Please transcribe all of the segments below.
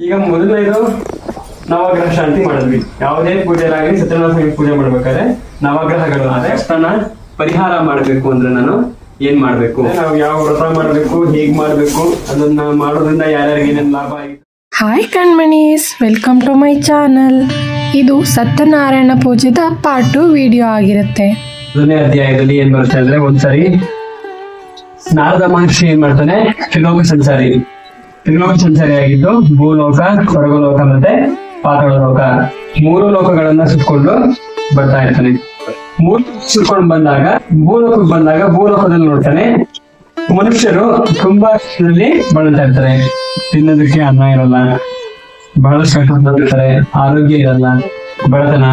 ಈಗ ಮೊದಲನೇದು ನವಗ್ರಹ ಶಾಂತಿ ಮಾಡಿದ್ವಿ. ಯಾವುದೇ ಪೂಜೆಲಾಗಲಿ ಸತ್ಯನಾರಾಯಣ ಸ್ವಾಮಿ ಪೂಜೆ ಮಾಡ್ಬೇಕಾದ್ರೆ ನವಗ್ರಹಗಳು ಅಂದ್ರೆ ಕಷ್ಟನ ಪರಿಹಾರ ಮಾಡ್ಬೇಕು ಅಂದ್ರೆ ನಾನು ಏನ್ ಮಾಡ್ಬೇಕು? ನಾವು ಯಾವ ವ್ರತ ಮಾಡ್ಬೇಕು ಹೇಗ್ ಮಾಡ್ಬೇಕು ಅದನ್ನ ಮಾಡೋದ್ರಿಂದ ಯಾರ್ಯಾರಿಗೆ ಏನೇನು ಲಾಭ ಆಗಿದೆ ಹಾಯ್ ಕಣ್ಮಣೀಸ್ ವೆಲ್ಕಮ್ ಟು ಮೈ ಚಾನಲ್ ಇದು ಸತ್ಯನಾರಾಯಣ ಪೂಜೆದ ಪಾರ್ಟ್ ಟು ವಿಡಿಯೋ ಆಗಿರುತ್ತೆ. ಮೊದಲನೇ ಅಧ್ಯಾಯದಲ್ಲಿ ಏನ್ ಬರುತ್ತೆ ಅಂದ್ರೆ ಒಂದ್ಸರಿ ನಾರದ ಮಹರ್ಷಿ ಏನ್ ಮಾಡ್ತಾನೆ ತ್ರಿಲೋಕ ಸಂಚಾರಿ ತ್ರಿಲೋಕ ಸರಿಯಾಗಿದ್ದು ಭೂಲೋಕ, ಸ್ವರ್ಗಲೋಕ ಮತ್ತೆ ಪಾತಾಳ ಲೋಕ ಮೂರು ಲೋಕಗಳನ್ನ ಸುತ್ಕೊಂಡು ಬರ್ತಾ ಇರ್ತಾನೆ. ಮೂರು ಸುತ್ಕೊಂಡು ಬಂದಾಗ, ಭೂಲೋಕಕ್ಕೆ ಬಂದಾಗ ಭೂಲೋಕದಲ್ಲಿ ನೋಡ್ತಾನೆ. ಮನುಷ್ಯರು ತುಂಬಾ ಬಳಲ್ತಾ ಇರ್ತಾರೆ. ತಿನ್ನೋದಕ್ಕೆ ಅನ್ನ ಇರಲ್ಲ, ಬಹಳಷ್ಟು ಕಷ್ಟಪಟ್ಟಿರ್ತಾರೆ ಆರೋಗ್ಯ ಇರಲ್ಲ, ಬಡತನ.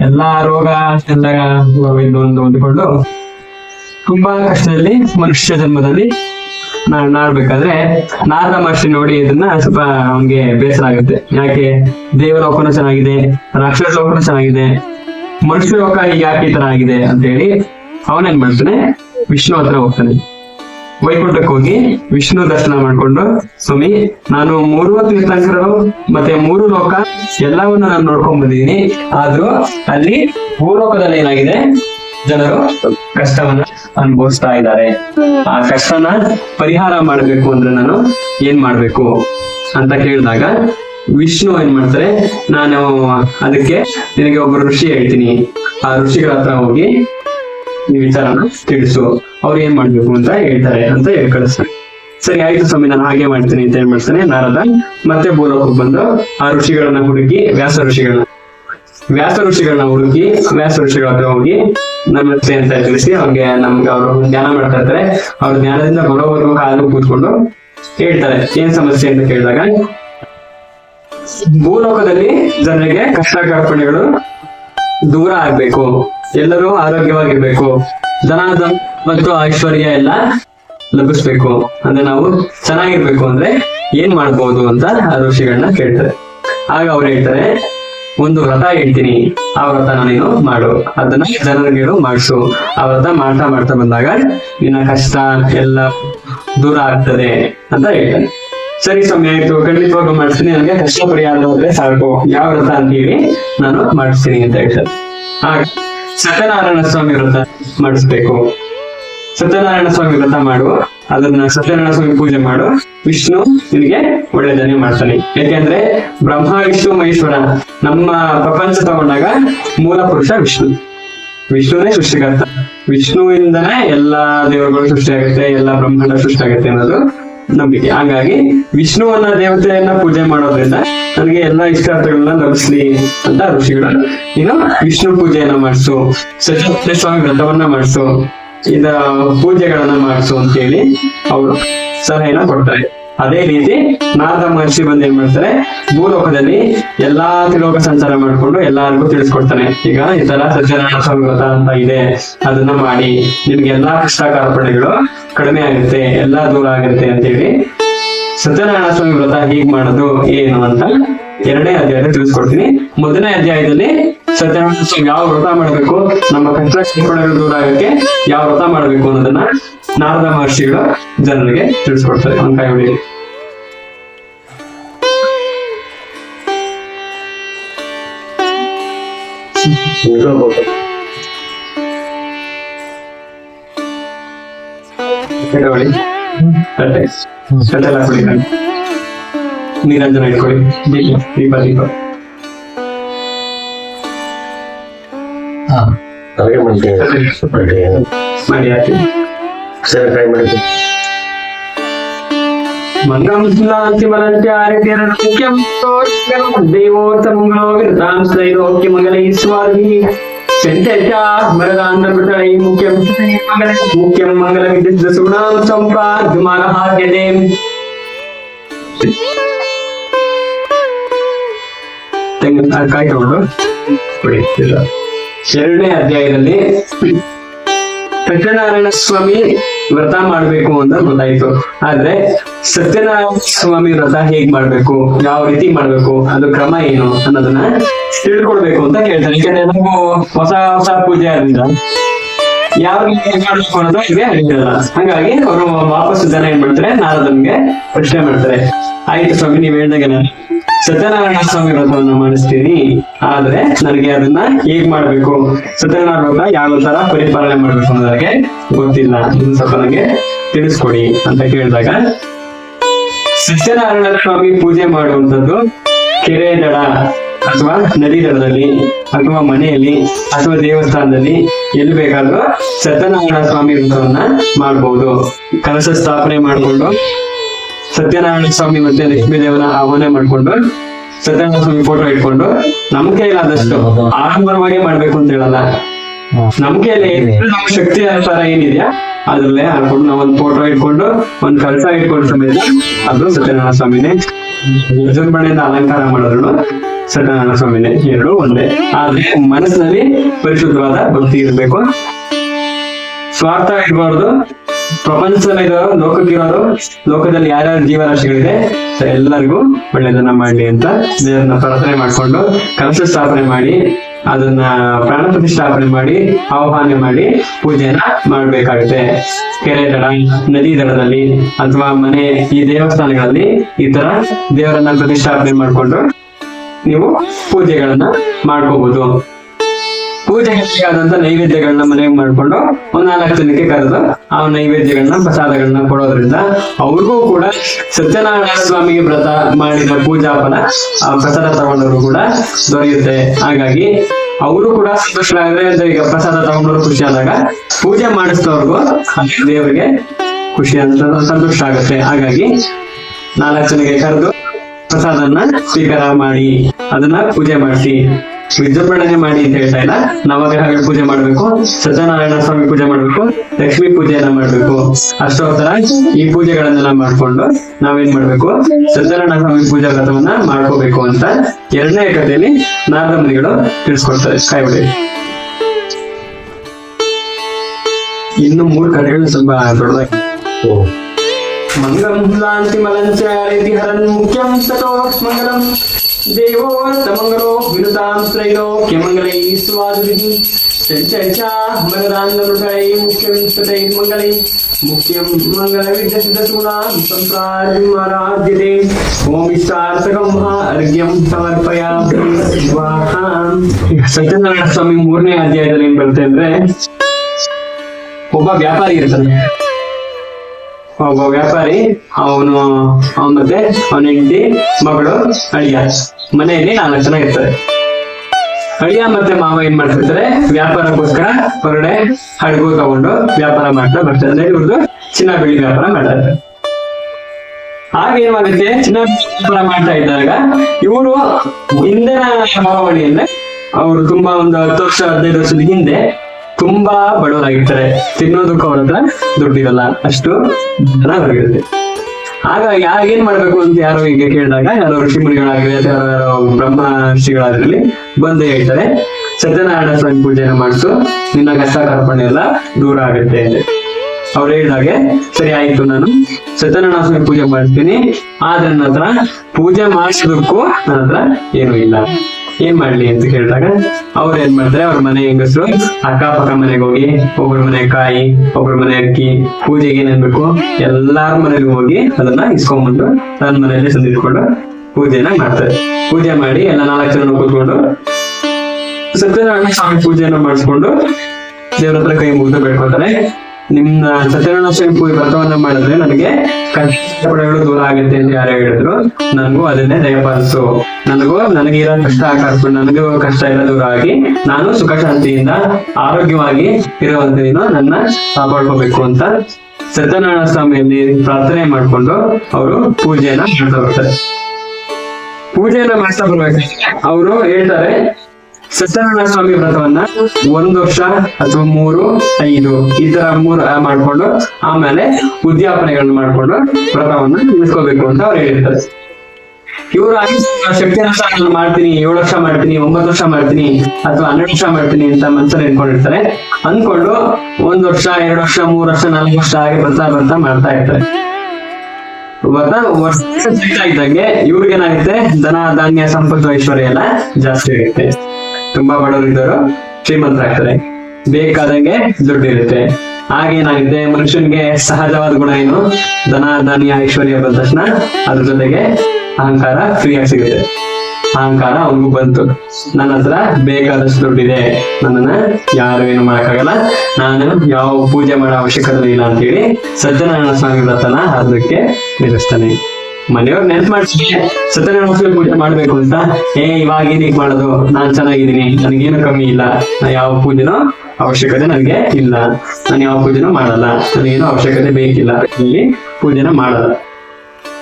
ಎಲ್ಲಾ ರೋಗ ಎಲ್ಲ ಒಂದು ಹೊಂದಿಕೊಂಡು ತುಂಬಾ ಕಷ್ಟದಲ್ಲಿ ಮನುಷ್ಯ ಜನ್ಮದಲ್ಲಿ ನಾಡ್ಬೇಕಾದ್ರೆ ನಾರದ ಮಹರ್ಷಿ ನೋಡಿ ಇದನ್ನ ಸ್ವಲ್ಪ ಅವನ್ಗೆ ಬೇಸರ ಆಗುತ್ತೆ. ಯಾಕೆ? ದೇವಲೋಕನೂ ಚೆನ್ನಾಗಿದೆ ರಾಕ್ಷಸ ಲೋಕನೂ ಚೆನ್ನಾಗಿದೆ ಮನುಷ್ಯ ಲೋಕ ಯಾಕೆ ಈ ತರ ಆಗಿದೆ ಅಂತ ಹೇಳಿ ಅವನೇನ್ ಮಾಡ್ತಾನೆ? ವಿಷ್ಣು ಹತ್ರ ಹೋಗ್ತಾನೆ. ವೈಕುಂಠಕ್ಕೆ ಹೋಗಿ ವಿಷ್ಣು ದರ್ಶನ ಮಾಡ್ಕೊಂಡು, ಸ್ವಾಮಿ, ನಾನು ಮೂರು ತೀರ್ಥಂಕರರು ಮತ್ತೆ ಮೂರು ಲೋಕ, ಎಲ್ಲವನ್ನು ನಾನು ನೋಡ್ಕೊಂಡ್ ಬಂದಿದ್ದೀನಿ. ಆದ್ರೂ ಅಲ್ಲಿ ಭೂಲೋಕದಲ್ಲಿ ಏನಾಗಿದೆ? ಜನರು ಕಷ್ಟವನ್ನ ಅನುಭವಿಸ್ತಾ ಇದ್ದಾರೆ. ಆ ಕಷ್ಟನ ಪರಿಹಾರ ಮಾಡ್ಬೇಕು ಅಂದ್ರೆ ನಾನು ಏನ್ ಮಾಡ್ಬೇಕು ಅಂತ ಕೇಳಿದಾಗ ವಿಷ್ಣು ಏನ್ ಮಾಡ್ತಾರೆ, ನಾನು ಅದಕ್ಕೆ ನಿನಗೆ ಒಬ್ಬ ಋಷಿ ಹೇಳ್ತೀನಿ. ಆ ಋಷಿಗಳ ಹತ್ರ ಹೋಗಿ ನೀವು ವಿಚಾರನ ತಿಳಿಸು. ಅವ್ರು ಏನ್ ಮಾಡ್ಬೇಕು ಅಂತ ಹೇಳ್ತಾರೆ ಅಂತ ಹೇಳಿ ಕಳಿಸ್ತಾರೆ. ಸರಿ, ಆಯ್ತು ಸ್ವಾಮಿ, ನಾನು ಹಾಗೆ ಮಾಡ್ತೀನಿ ಅಂತ ಏನ್ ಮಾಡ್ತಾನೆ ನಾರದ ಮತ್ತೆ ಬೋಲೋಕ್ ಬಂದು ಆ ಋಷಿಗಳನ್ನ ಹುಡುಕಿ ವ್ಯಾಸ ಋಷಿಗಳನ್ನ ವ್ಯಾಸ ಋಷಿಗಳನ್ನ ಹುಡುಕಿ, ವ್ಯಾಸ ಋಷಿಗಳ ಹತ್ರ ಹೋಗಿ ನಮ್ಮ ಅಂತ ತಿಳಿಸಿ ಅವ್ರಿಗೆ ನಮ್ಗೆ ಅವರು ಧ್ಯಾನ ಮಾಡ್ತಾ ಇರ್ತಾರೆ. ಅವ್ರ ಧ್ಯಾನದಿಂದ ಬರೋವರೆಗೂ ಕಾಲು ಕೂತ್ಕೊಂಡು ಹೇಳ್ತಾರೆ. ಏನ್ ಸಮಸ್ಯೆ ಅಂತ ಕೇಳಿದಾಗ, ಭೂಲೋಕದಲ್ಲಿ ಜನರಿಗೆ ಕಷ್ಟ ಕಾರ್ಪಣ್ಯಗಳು ದೂರ ಆಗ್ಬೇಕು. ಎಲ್ಲರೂ ಆರೋಗ್ಯವಾಗಿರ್ಬೇಕು. ಧನ ಮತ್ತು ಐಶ್ವರ್ಯ ಎಲ್ಲ ಲಭಿಸ್ಬೇಕು. ಅಂದ್ರೆ ನಾವು ಚೆನ್ನಾಗಿರ್ಬೇಕು ಅಂದ್ರೆ ಏನ್ ಮಾಡ್ಬೋದು ಅಂತ ಆ ಋಷಿಗಳನ್ನ ಕೇಳ್ತಾರೆ. ಆಗ ಅವ್ರು ಹೇಳ್ತಾರೆ ಒಂದು ವ್ರತ ಹೇಳ್ತೀನಿ ಆ ವ್ರತ ನಾನೇನು ಮಾಡು. ಅದನ್ನ ಜನರಿಗೆ ಮಾಡಿಸು. ಆ ವ್ರತ ಮಾಡ್ತಾ ಮಾಡ್ತಾ ಬಂದಾಗ ನಿನ್ನ ಕಷ್ಟ ಎಲ್ಲ ದೂರ ಆಗ್ತದೆ ಅಂತ ಹೇಳ್ತಾನೆ. ಸರಿ ಸ್ವಾಮಿ, ಆಯ್ತು. ಖಂಡಿತವಾಗ ಮಾಡ್ತೀನಿ. ನನಗೆ ಕಷ್ಟ ಪರಿಹಾರ ಹೋದ್ರೆ ಸಾಕು. ಯಾವ ವ್ರತ ಅಂತ ಹೇಳಿ ನಾನು ಮಾಡಿಸ್ತೀನಿ ಅಂತ ಹೇಳ್ತಾರೆ ಆಗ ಸತ್ಯನಾರಾಯಣ ಸ್ವಾಮಿ ವ್ರತ ಮಾಡಿಸ್ಬೇಕು. ಸತ್ಯನಾರಾಯಣ ಸ್ವಾಮಿ ವ್ರತ ಮಾಡು. ಅದನ್ನ ಸತ್ಯನಾರಾಯಣ ಸ್ವಾಮಿ ಪೂಜೆ ಮಾಡು. ವಿಷ್ಣು ನಿನಗೆ ಒಳ್ಳೆದನ್ನೇ ಮಾಡ್ತಾನೆ. ಯಾಕೆಂದ್ರೆ ಬ್ರಹ್ಮ, ವಿಷ್ಣು, ಮಹೇಶ್ವರ ನಮ್ಮ ಪ್ರಪಂಚ ತಗೊಂಡಾಗ ಮೂಲ ಪುರುಷ ವಿಷ್ಣು. ವಿಷ್ಣುನೇ ಸೃಷ್ಟಿಕರ್ತ. ವಿಷ್ಣುವಿಂದನೇ ಎಲ್ಲಾ ದೇವರುಗಳು ಸೃಷ್ಟಿಯಾಗುತ್ತೆ, ಎಲ್ಲಾ ಬ್ರಹ್ಮಾಂಡ ಸೃಷ್ಟಿಯಾಗುತ್ತೆ ಅನ್ನೋದು ನಂಬಿಕೆ. ಹಾಗಾಗಿ ವಿಷ್ಣುವನ್ನ ದೇವತೆಯನ್ನ ಪೂಜೆ ಮಾಡೋದ್ರಿಂದ ನನಗೆ ಎಲ್ಲಾ ಇಷ್ಟಾರ್ಥಗಳನ್ನ ಲಭಿಸ್ಲಿ ಅಂತ ಋಷಿಗಳು. ನೀನು ವಿಷ್ಣು ಪೂಜೆಯನ್ನ ಮಾಡಿಸು ಸಚಿವ ಸ್ವಾಮಿ ವ್ರತವನ್ನ ಮಾಡಿಸು. ಇದ ಪೂಜೆಗಳನ್ನ ಮಾಡಿಸು ಅಂತ ಹೇಳಿ ಅವರು ಸಲಹೆನ ಕೊಡ್ತಾರೆ. ಅದೇ ರೀತಿ ನಾರದ ಮಹರ್ಷಿ ಬಂದ್ ಏನ್ ಮಾಡ್ತಾರೆ? ಭೂಲೋಕದಲ್ಲಿ ಎಲ್ಲಾ ತ್ರಿಲೋಕ ಸಂಚಾರ ಮಾಡ್ಕೊಂಡು ಎಲ್ಲಾರ್ಗು ತಿಳಿಸ್ಕೊಡ್ತಾನೆ. ಈಗ ಈ ತರ ಸತ್ಯನಾರಾಯಣ ಸ್ವಾಮಿ ಅಂತ ಇದೆ. ಅದನ್ನ ಮಾಡಿ ನಿಮ್ಗೆ ಎಲ್ಲಾ ಕಷ್ಟ ಕಾರ್ಪಣೆಗಳು ಕಡಿಮೆ ಆಗುತ್ತೆ, ಎಲ್ಲಾ ದೂರ ಆಗುತ್ತೆ ಅಂತ ಹೇಳಿ ಸತ್ಯನಾರಾಯಣ ಸ್ವಾಮಿ ವ್ರತ ಹೇಗ್ ಮಾಡೋದು, ಏನು ಅಂತ ಎರಡನೇ ಅಧ್ಯಾಯದಲ್ಲಿ ತಿಳಿಸ್ಕೊಡ್ತೀನಿ. ಮೊದಲನೇ ಅಧ್ಯಾಯದಲ್ಲಿ ಸತ್ಯನಾರಾಯಣ ಸ್ವಾಮಿ ಯಾವ ವ್ರತ ಮಾಡಬೇಕು, ನಮ್ಮ ಕಷ್ಟ ಶಿಕ್ಷಣಗಳು ದೂರ ಆಗಕ್ಕೆ ಯಾವ ವ್ರತ ಮಾಡಬೇಕು ಅನ್ನೋದನ್ನ ನಾರದ ಮಹರ್ಷಿಗಳು ಜನರಿಗೆ ತಿಳಿಸ್ಕೊಡ್ತಾರೆ. ಒಂದ್ ಕೈ ಹೊಡಿ ಇಟ್ಕೊಳ್ಳಿ ತಟ್ಟೆ ತಟ್ಟೆ ಎಲ್ಲ ಹಾಕೊಳ್ಳಿ ಕಣ್. ನೀರಂಜನ ಇಟ್ಕೊಳ್ಳಿ ದೀಪ ದೀಪ ದೀಪ ಹಾಗೆ ಮಾಡ್ತೀನಿ ಮಾಡಿ ಹಾಕಿ ಸರಿ ಟ್ರೈ ಮಾಡಿದ್ದೆ ಮಂಗಂಸ್ಲಾಂತಿಮರಂತ್ಯ ಆರ್ಯತೆರಣ ಮುಖ್ಯಂ ದೇವೋತ್ತಮಂಗಲೋ ವಿರತಾಂ ಸ್ತ್ರೈಲೋಕ್ಯ ಮಂಗಲೈ ಸ್ವಾಧಿ ಸಂತ್ಯಜ ಮರದಾಂಧ್ರಪೃತೈ ಮುಖ್ಯಂ ಮಂಗಲ ಮುಖ್ಯಂ ಮಂಗಲ ವಿದ್ಯುತ್ ಸುಗುಣಾಂ ಸಂಪಾದ್ಯಮಾನ ಹಾರ್ಯತೆ ತೆಂಗಿನಕಾಯಿ ತಗೊಂಡು ಕೊಡಿ ಇಲ್ಲ. ಎರಡನೇ ಅಧ್ಯಾಯದಲ್ಲಿ ಸತ್ಯನಾರಾಯಣ ಸ್ವಾಮಿ ವ್ರತ ಮಾಡ್ಬೇಕು ಅಂತ ಗೊತ್ತಾಯ್ತು. ಆದ್ರೆ ಸತ್ಯನಾರಾಯಣ ಸ್ವಾಮಿ ವ್ರತ ಹೇಗ್ ಮಾಡ್ಬೇಕು? ಯಾವ ರೀತಿ ಮಾಡ್ಬೇಕು? ಅದು ಕ್ರಮ ಏನು ಅನ್ನೋದನ್ನ ತಿಳ್ಕೊಳ್ಬೇಕು ಅಂತ ಕೇಳ್ತಾರೆ ಯಾಕಂದ್ರೆ ನಾವು ಹೊಸ ಹೊಸ ಪೂಜೆ ಆದ್ರಿಂದ ಹೇಳಿರಲ್ಲ ಹಂಗಾಗಿ ಅವರು ವಾಪಸ್ ಜನ ಏನ್ ಮಾಡ್ತಾರೆ? ನಾರದನ್ಗೆ ಪ್ರಶ್ನೆ ಮಾಡ್ತಾರೆ. ಆಯ್ತು ಸ್ವಾಮಿ, ನೀವ್ ಹೇಳ್ದಾಗ ಸತ್ಯನಾರಾಯಣ ಸ್ವಾಮಿ ವ್ರತವನ್ನ ಮಾಡಿಸ್ತೀನಿ. ಆದ್ರೆ ನನಗೆ ಅದನ್ನ ಹೇಗ್ ಮಾಡ್ಬೇಕು? ಸತ್ಯನಾರಾಯಣ ವ್ರತ ಯಾವ ತರ ಪರಿಪಾಲನೆ ಮಾಡ್ಬೇಕು ಅನ್ನೋದಕ್ಕೆ ಗೊತ್ತಿಲ್ಲ. ಸ್ವಲ್ಪ ನನಗೆ ತಿಳಿಸ್ಕೊಡಿ ಅಂತ ಕೇಳಿದಾಗ, ಸತ್ಯನಾರಾಯಣ ಸ್ವಾಮಿ ಪೂಜೆ ಮಾಡುವಂತದ್ದು ಕೆರೆ ದಡ. ಅಥವಾ ನದಿ ದಡದಲ್ಲಿ ಅಥವಾ ಮನೆಯಲ್ಲಿ ಅಥವಾ ದೇವಸ್ಥಾನದಲ್ಲಿ ಎಲ್ಲಿ ಬೇಕಾದ್ರೂ ಸತ್ಯನಾರಾಯಣ ಸ್ವಾಮಿ ವ್ರತವನ್ನ ಮಾಡಬಹುದು ಕಲಶ ಸ್ಥಾಪನೆ ಮಾಡಿಕೊಂಡು ಸತ್ಯನಾರಾಯಣ ಸ್ವಾಮಿ ಮತ್ತೆ ಲಕ್ಷ್ಮೀ ದೇವನ ಆಹ್ವಾನ ಮಾಡಿಕೊಂಡು ಸತ್ಯನಾರಾಯಣ ಸ್ವಾಮಿ ಫೋಟೋ ಇಟ್ಕೊಂಡು ನಮ್ ಕೈಲಾದಷ್ಟು ಆಡಂಬರವಾಗಿ ಮಾಡ್ಬೇಕು ಅಂತ ಹೇಳಲ್ಲ. ನಮ್ ಏನಿದೆ, ನಮ್ಮ ಶಕ್ತಿ ಅನುಸಾರ ಏನಿದೆಯಾ ಅದ್ರಲ್ಲೇ ಹಾಕೊಂಡು ನಾವ್ ಒಂದ್ ಫೋಟೋ ಇಟ್ಕೊಂಡು ಒಂದ್ ಕಲಸ ಇಟ್ಕೊಂಡು ಸಮೇತ ಅದು ಸತ್ಯನಾರಾಯಣ ಸ್ವಾಮಿನೇ ವಿಜೃಂಭಣೆಯಿಂದ ಅಲಂಕಾರ ಮಾಡಿದ್ರು. ಸತ್ಯನಾರಾಯಣ ಸ್ವಾಮಿನೇ ಎರಡು ಒಂದೇ. ಆದ್ರೆ ಮನಸ್ಸಿನಲ್ಲಿ ಪರಿಶುದ್ಧವಾದ ಭಕ್ತಿ ಇರಬೇಕು. ಸ್ವಾರ್ಥ ಇರಬಾರ್ದು. ಪ್ರಪಂಚದಲ್ಲಿರೋ ಲೋಕಕ್ಕಿರೋದು ಲೋಕದಲ್ಲಿ ಯಾರ್ಯಾರ ಜೀವರಾಶಿಗಳಿದೆ ಎಲ್ಲರಿಗೂ ಒಳ್ಳೆಯದನ್ನ ಮಾಡಲಿ ಅಂತ ದೇವರನ್ನ ಪ್ರಾರ್ಥನೆ ಮಾಡ್ಕೊಂಡು ಕಲಶ ಸ್ಥಾಪನೆ ಮಾಡಿ, ಅದನ್ನ ಪ್ರಾಣ ಪ್ರತಿಷ್ಠಾಪನೆ ಮಾಡಿ, ಆಹ್ವಾನ ಮಾಡಿ ಪೂಜೆಯನ್ನ ಮಾಡ್ಬೇಕಾಗುತ್ತೆ. ಕೆರೆ ದಡ, ನದಿ ದಡದಲ್ಲಿ, ಅಥವಾ ಮನೆ ಈ ದೇವಸ್ಥಾನಗಳಲ್ಲಿ ಈ ತರ ದೇವರನ್ನ ಪ್ರತಿಷ್ಠಾಪನೆ ಮಾಡ್ಕೊಂಡು ನೀವು ಪೂಜೆಗಳನ್ನ ಮಾಡ್ಕೋಬಹುದು ಪೂಜೆಗೆ ಬೇಕಾದಂತ ನೈವೇದ್ಯಗಳನ್ನ ಮನೆಗೆ ಮಾಡ್ಕೊಂಡು ಒಂದ್ ನಾಲ್ಕು ಜನಕ್ಕೆ ಕರೆದು ಆ ನೈವೇದ್ಯಗಳನ್ನ ಪ್ರಸಾದಗಳನ್ನ ಕೊಡೋದ್ರಿಂದ ಅವ್ರಿಗೂ ಕೂಡ ಸತ್ಯನಾರಾಯಣ ಸ್ವಾಮಿಗೆ ವ್ರತ ಮಾಡಿದ ಪೂಜಾ ಫಲ ಆ ಪ್ರಸಾದ ತಗೊಂಡವರು ಕೂಡ ದೊರೆಯುತ್ತೆ. ಹಾಗಾಗಿ ಅವರು ಕೂಡ ಸಂತುಷ್ಟರಾದ್ರೆ ಅಂದ್ರೆ ಈಗ ಪ್ರಸಾದ ತಗೊಂಡವ್ರು ಖುಷಿ ಆದಾಗ ಪೂಜೆ ಮಾಡಿಸಿದವ್ರಿಗೂ ದೇವರಿಗೆ ಖುಷಿ ಅಂತ ಸಂತೋಷ ಆಗುತ್ತೆ. ಹಾಗಾಗಿ ನಾಲ್ಕು ಜನಕ್ಕೆ ಕರೆದು ಪ್ರಸಾದನ್ನ ಸ್ವೀಕಾರ ಮಾಡಿ, ಅದನ್ನ ಪೂಜೆ ಮಾಡಿಸಿ, ವಿಜೃಂಭಣೆ ಮಾಡಿ ಅಂತ ಹೇಳ್ತಾ ಇಲ್ಲ. ನವಗ್ರಹಗಳ ಪೂಜೆ ಮಾಡ್ಬೇಕು, ಸತ್ಯನಾರಾಯಣ ಸ್ವಾಮಿ ಪೂಜೆ ಮಾಡ್ಬೇಕು, ಲಕ್ಷ್ಮೀ ಪೂಜೆಯನ್ನ ಮಾಡ್ಬೇಕು. ಅಷ್ಟೋತ್ತರ ಈ ಪೂಜೆಗಳನ್ನೆಲ್ಲ ಮಾಡ್ಕೊಂಡು ನಾವೇನ್ ಮಾಡ್ಬೇಕು? ಸತ್ಯನಾರಾಯಣ ಸ್ವಾಮಿ ಪೂಜಾ ವ್ರತವನ್ನ ಮಾಡ್ಕೋಬೇಕು ಅಂತ ಎರಡನೇ ಕಥೆಯಲ್ಲಿ ನಾರದ ಮುನಿಗಳು ತಿಳಿಸ್ಕೊಡ್ತಾರೆ. ಕಾಯ್ಬಿಡಿ ಇನ್ನು ಮೂರು ಕಥೆಗಳು ಸ್ವಲ್ಪ ದೊಡ್ಡದಾಗಿ. ಹ್ಮ್ ಮಂಗಲಂ ಲಾಂತಿ ಮಲಂಚಾರಿತಿ ಹರನ್ ಮುಖ್ಯಂ ತಥೋ ಮಂಗಲಂ ದೇವೋ ಮಂಗಲೋ ವಿನುತಾಂ ತ್ರೈಲೋಕ್ಯ ಮಂಗಲೈ ಸ್ವಾದುಭಿಃ ಚಂಚ ಮಗದಾನ್ನಮೃತೈ ಮುಖ್ಯಂ ತಥೈ ಮಂಗಲೈ ಮುಖ್ಯಂ ಮಂಗಲ ವಿದ್ಯಸಿದ್ಧಸೂನಾಂ ಸಂಪ್ರಾರ್ಯಂ ಆರಾಧ್ಯತೆ ಓಂ ಇಷ್ಟಾರ್ಥಕಂ ಅರ್ಘ್ಯಂ ಸಮರ್ಪಯಾಮಿ ಸ್ವಾಹಾ ಸತ್ಯನಾರಾಯಣ ಸ್ವಾಮಿ ಮೂರನೇ ಅಧ್ಯಾಯದಲ್ಲಿ ಏನ್ ಬರುತ್ತೆ ಅಂದ್ರೆ, ಒಬ್ಬ ವ್ಯಾಪಾರಿ ಇರ್ತಾನೆ. ಒಬ್ಬ ವ್ಯಾಪಾರಿ, ಅವನು ಅವನ ಮತ್ತೆ ಅವನ ಹೆಂಡತಿ, ಮಗಳು, ಅಳಿಯ. ಮನೆಯಲ್ಲಿ ನಾಲ್ಕು ಜನ ಇರ್ತಾರೆ. ಅಳಿಯ ಮತ್ತೆ ಮಾವ ಏನ್ ಮಾಡ್ತಿರ್ತಾರೆ? ವ್ಯಾಪಾರಕ್ಕೋಸ್ಕರ ಹೊರಗಡೆ ಹಡಗು ತಗೊಂಡು ವ್ಯಾಪಾರ ಮಾಡ್ತಾ ಬರ್ತಾರೆ. ಅಂದ್ರೆ ಇವ್ರದ್ದು ಚಿನ್ನ ಬೆಳ್ಳಿ ವ್ಯಾಪಾರ ಮಾಡ್ತಾರೆ. ಆಗ ಚಿನ್ನ ವ್ಯಾಪಾರ ಮಾಡ್ತಾ ಇದ್ದಾಗ ಇವರು ಹಿಂದಿನ ಅಂದ್ರೆ ಅವರು ತುಂಬಾ ಒಂದು ಹತ್ತು ವರ್ಷ, ಹದಿನೈದು ವರ್ಷದ ಹಿಂದೆ ತುಂಬಾ ಬಡವರಾಗಿರ್ತಾರೆ. ತಿನ್ನೋದಕ್ಕೂ ಅವ್ರ ಹತ್ರ ದುಡ್ಡಿರಲ್ಲ ಅಷ್ಟು ಆಗಿರುತ್ತೆ ಆಗ ಯಾರು ಏನ್ ಮಾಡ್ಬೇಕು ಅಂತ ಯಾರೋ ಈಗ ಕೇಳಿದಾಗ, ಯಾರೋ ಋಷಿಮುನಿಗಳಾಗಲಿ ಅಥವಾ ಯಾರೋ ಬ್ರಹ್ಮ ಋಷಿಗಳಾಗಿರ್ಲಿ ಬಂದು ಹೇಳ್ತಾರೆ. ಸತ್ಯನಾರಾಯಣ ಸ್ವಾಮಿ ಪೂಜೆನ ಮಾಡಿಸು. ನಿನ್ನ ಕಷ್ಟ ಕಾರ್ಪಣೆ ಎಲ್ಲ ದೂರ ಆಗುತ್ತೆ ಅಂತ. ಅವ್ರು ಹೇಳಿದಾಗೆ ಸರಿ ಆಯ್ತು ನಾನು ಸತ್ಯನಾರಾಯಣ ಸ್ವಾಮಿ ಪೂಜೆ ಮಾಡ್ತೀನಿ. ಆದ್ರೆ ನನ್ನ ಹತ್ರ ಪೂಜೆ ಮಾಡಿಸೋದಕ್ಕೂ ನನ್ನ ಹತ್ರ ಏನೂ ಇಲ್ಲ. ಏನ್ ಮಾಡ್ಲಿ ಅಂತ ಕೇಳಿದಾಗ ಅವ್ರು ಏನ್ ಮಾಡ್ತಾರೆ? ಅವ್ರ ಮನೆ ಹೆಂಗಸರು ಅಕ್ಕಪಕ್ಕ ಮನೆಗೆ ಹೋಗಿ, ಒಬ್ರ ಮನೆ ಕಾಯಿ, ಒಬ್ರ ಮನೆ ಅಕ್ಕಿ, ಪೂಜೆಗೆ ಏನೇನ್ ಬೇಕು ಎಲ್ಲಾರ ಮನೆಗೆ ಹೋಗಿ ಅದನ್ನ ಇಸ್ಕೊಂಡ್ಬಂದು ತನ್ನ ಮನೆಯಲ್ಲಿ ಸಂದಿಟ್ಕೊಂಡು ಪೂಜೆನ ಮಾಡ್ತಾರೆ. ಪೂಜೆ ಮಾಡಿ ಎಲ್ಲ ನಾಲ್ಕು ಜನ ಕೂತ್ಕೊಂಡು ಸತ್ಯನಾರಾಯಣ ಸ್ವಾಮಿ ಪೂಜೆಯನ್ನು ಮಾಡಿಸ್ಕೊಂಡು ದೇವ್ರ ಹತ್ರ ಕೈ ಮುಗಿದು ಬೇಡ್ಕೊತಾರೆ ನಿಮ್ಮ ಸತ್ಯನಾರಾಯಣ ಸ್ವಾಮಿ ಪೂಜೆ ವ್ರತವನ್ನ ಮಾಡಿದ್ರೆ ನನಗೆ ಕಷ್ಟಪಡೆಗಳು ದೂರ ಆಗುತ್ತೆ ಅಂತ ಯಾರು ಹೇಳಿದ್ರು. ನನಗೂ ಅದನ್ನೇ ದಯಪಾಲಿಸು. ನನಗೂ ನನಗೆ ಇರೋ ಕಷ್ಟ ಕಾರ್ಪಣ್ಯ ನನಗೂ ಕಷ್ಟ ಎಲ್ಲ ದೂರ ಆಗಿ ನಾನು ಸುಖ ಶಾಂತಿಯಿಂದ ಆರೋಗ್ಯವಾಗಿ ಇರುವಂತೆ ನನ್ನ ಕಾಪಾಡ್ಕೋಬೇಕು ಅಂತ ಸತ್ಯನಾರಾಯಣ ಸ್ವಾಮಿಯಲ್ಲಿ ಪ್ರಾರ್ಥನೆ ಮಾಡ್ಕೊಂಡು ಅವರು ಪೂಜೆಯನ್ನ ಮಾಡ್ತಾ ಬರ್ತಾರೆ. ಪೂಜೆಯನ್ನ ಮಾಡ್ತಾ ಬರ್ಬೇಕು. ಅವರು ಹೇಳ್ತಾರೆ ಸತ್ಯನಾರಾಯಣ ಸ್ವಾಮಿ ವ್ರತವನ್ನ ಒಂದು ವರ್ಷ ಅಥವಾ ಮೂರು, ಐದು, ಈ ತರ ಮೂರು ಮಾಡ್ಕೊಂಡು ಆಮೇಲೆ ಉದ್ಯಾಪನೆಗಳನ್ನ ಮಾಡ್ಕೊಂಡು ವ್ರತವನ್ನ ನಿಲ್ಸ್ಕೋಬೇಕು ಅಂತ ಅವ್ರು ಹೇಳಿರ್ತಾರೆ ಇವರು ಶಕ್ತಿ ಮಾಡ್ತೀನಿ, ಏಳು ವರ್ಷ ಮಾಡ್ತೀನಿ, ಒಂಬತ್ತು ವರ್ಷ ಮಾಡ್ತೀನಿ ಅಥವಾ ಹನ್ನೆರಡು ವರ್ಷ ಮಾಡ್ತೀನಿ ಅಂತ ಮನ್ಸಲ್ಲಿ ಇಟ್ಕೊಂಡಿರ್ತಾರೆ. ಅನ್ಕೊಂಡು ಒಂದ್ ವರ್ಷ, ಎರಡು ವರ್ಷ, ಮೂರು ವರ್ಷ, ನಾಲ್ಕು ವರ್ಷ ಹಾಗೆ ಬರ್ತಾ ಬರ್ತಾ ಮಾಡ್ತಾ ಇರ್ತಾರೆ. ವರ್ಷ ಇದ್ದಂಗೆ ಇವ್ರಿಗೇನಾಗುತ್ತೆ? ಧನ, ಧಾನ್ಯ, ಸಂಪತ್ತು, ಐಶ್ವರ್ಯ ಎಲ್ಲ ಜಾಸ್ತಿ ಆಗುತ್ತೆ ತುಂಬಾ ಬಡವರು ಇದ್ದವರು ಶ್ರೀಮಂತರಾಗ್ತಾರೆ ಬೇಕಾದಂಗೆ ದುಡ್ಡಿರುತ್ತೆ. ಹಾಗೇನಾಗಿದೆ ಮನುಷ್ಯನಿಗೆ ಸಹಜವಾದ ಗುಣ ಏನು? ಧನ, ಧಾನ್ಯ, ಐಶ್ವರ್ಯ ಬಂದ ತಕ್ಷಣ ಅದ್ರ ಜೊತೆಗೆ ಅಹಂಕಾರ ಫ್ರೀಯಾಗಿ ಸಿಗುತ್ತೆ. ಅಹಂಕಾರ ಅವನಿಗೂ ಬಂತು. ನನ್ನ ಹತ್ರ ಬೇಕಾದಷ್ಟು ದುಡ್ಡಿದೆ. ನನ್ನನ್ನ ಯಾರು ಏನು ಮಾಡಕ್ಕಾಗಲ್ಲ. ನಾನು ಯಾವ ಪೂಜೆ ಮಾಡೋ ಅವಶ್ಯಕತೆ ಇಲ್ಲ ಅಂತೇಳಿ ಸಜ್ಜನಾರಾಯಣ ಸ್ವಾಮಿ ವ್ರತನ ಅದಕ್ಕೆ ನಿಲ್ಲಿಸ್ತಾನೆ. ಮನೆಯವ್ರು ನೆನ್ಪ್ ಮಾಡ್ಸಿ ಸತ್ಯನಾರಾಯಣ ಸ್ವಾಮಿ ಪೂಜೆ ಮಾಡ್ಬೇಕು ಅಂತ. ಏ, ಇವಾಗ ಏನಕ್ಕೆ ಮಾಡೋದು? ನಾನ್ ಚೆನ್ನಾಗಿದ್ದೀನಿ. ನನಗೇನು ಕಮ್ಮಿ ಇಲ್ಲ. ನಾ ಯಾವ ಪೂಜೆನೂ ಅವಶ್ಯಕತೆ ನನಗೆ ಇಲ್ಲ. ನಾನು ಯಾವ ಪೂಜೆನೂ ಮಾಡಲ್ಲ. ನನಗೇನು ಅವಶ್ಯಕತೆ ಬೇಕಿಲ್ಲ. ಇಲ್ಲಿ ಪೂಜೆನ ಮಾಡಲ್ಲ.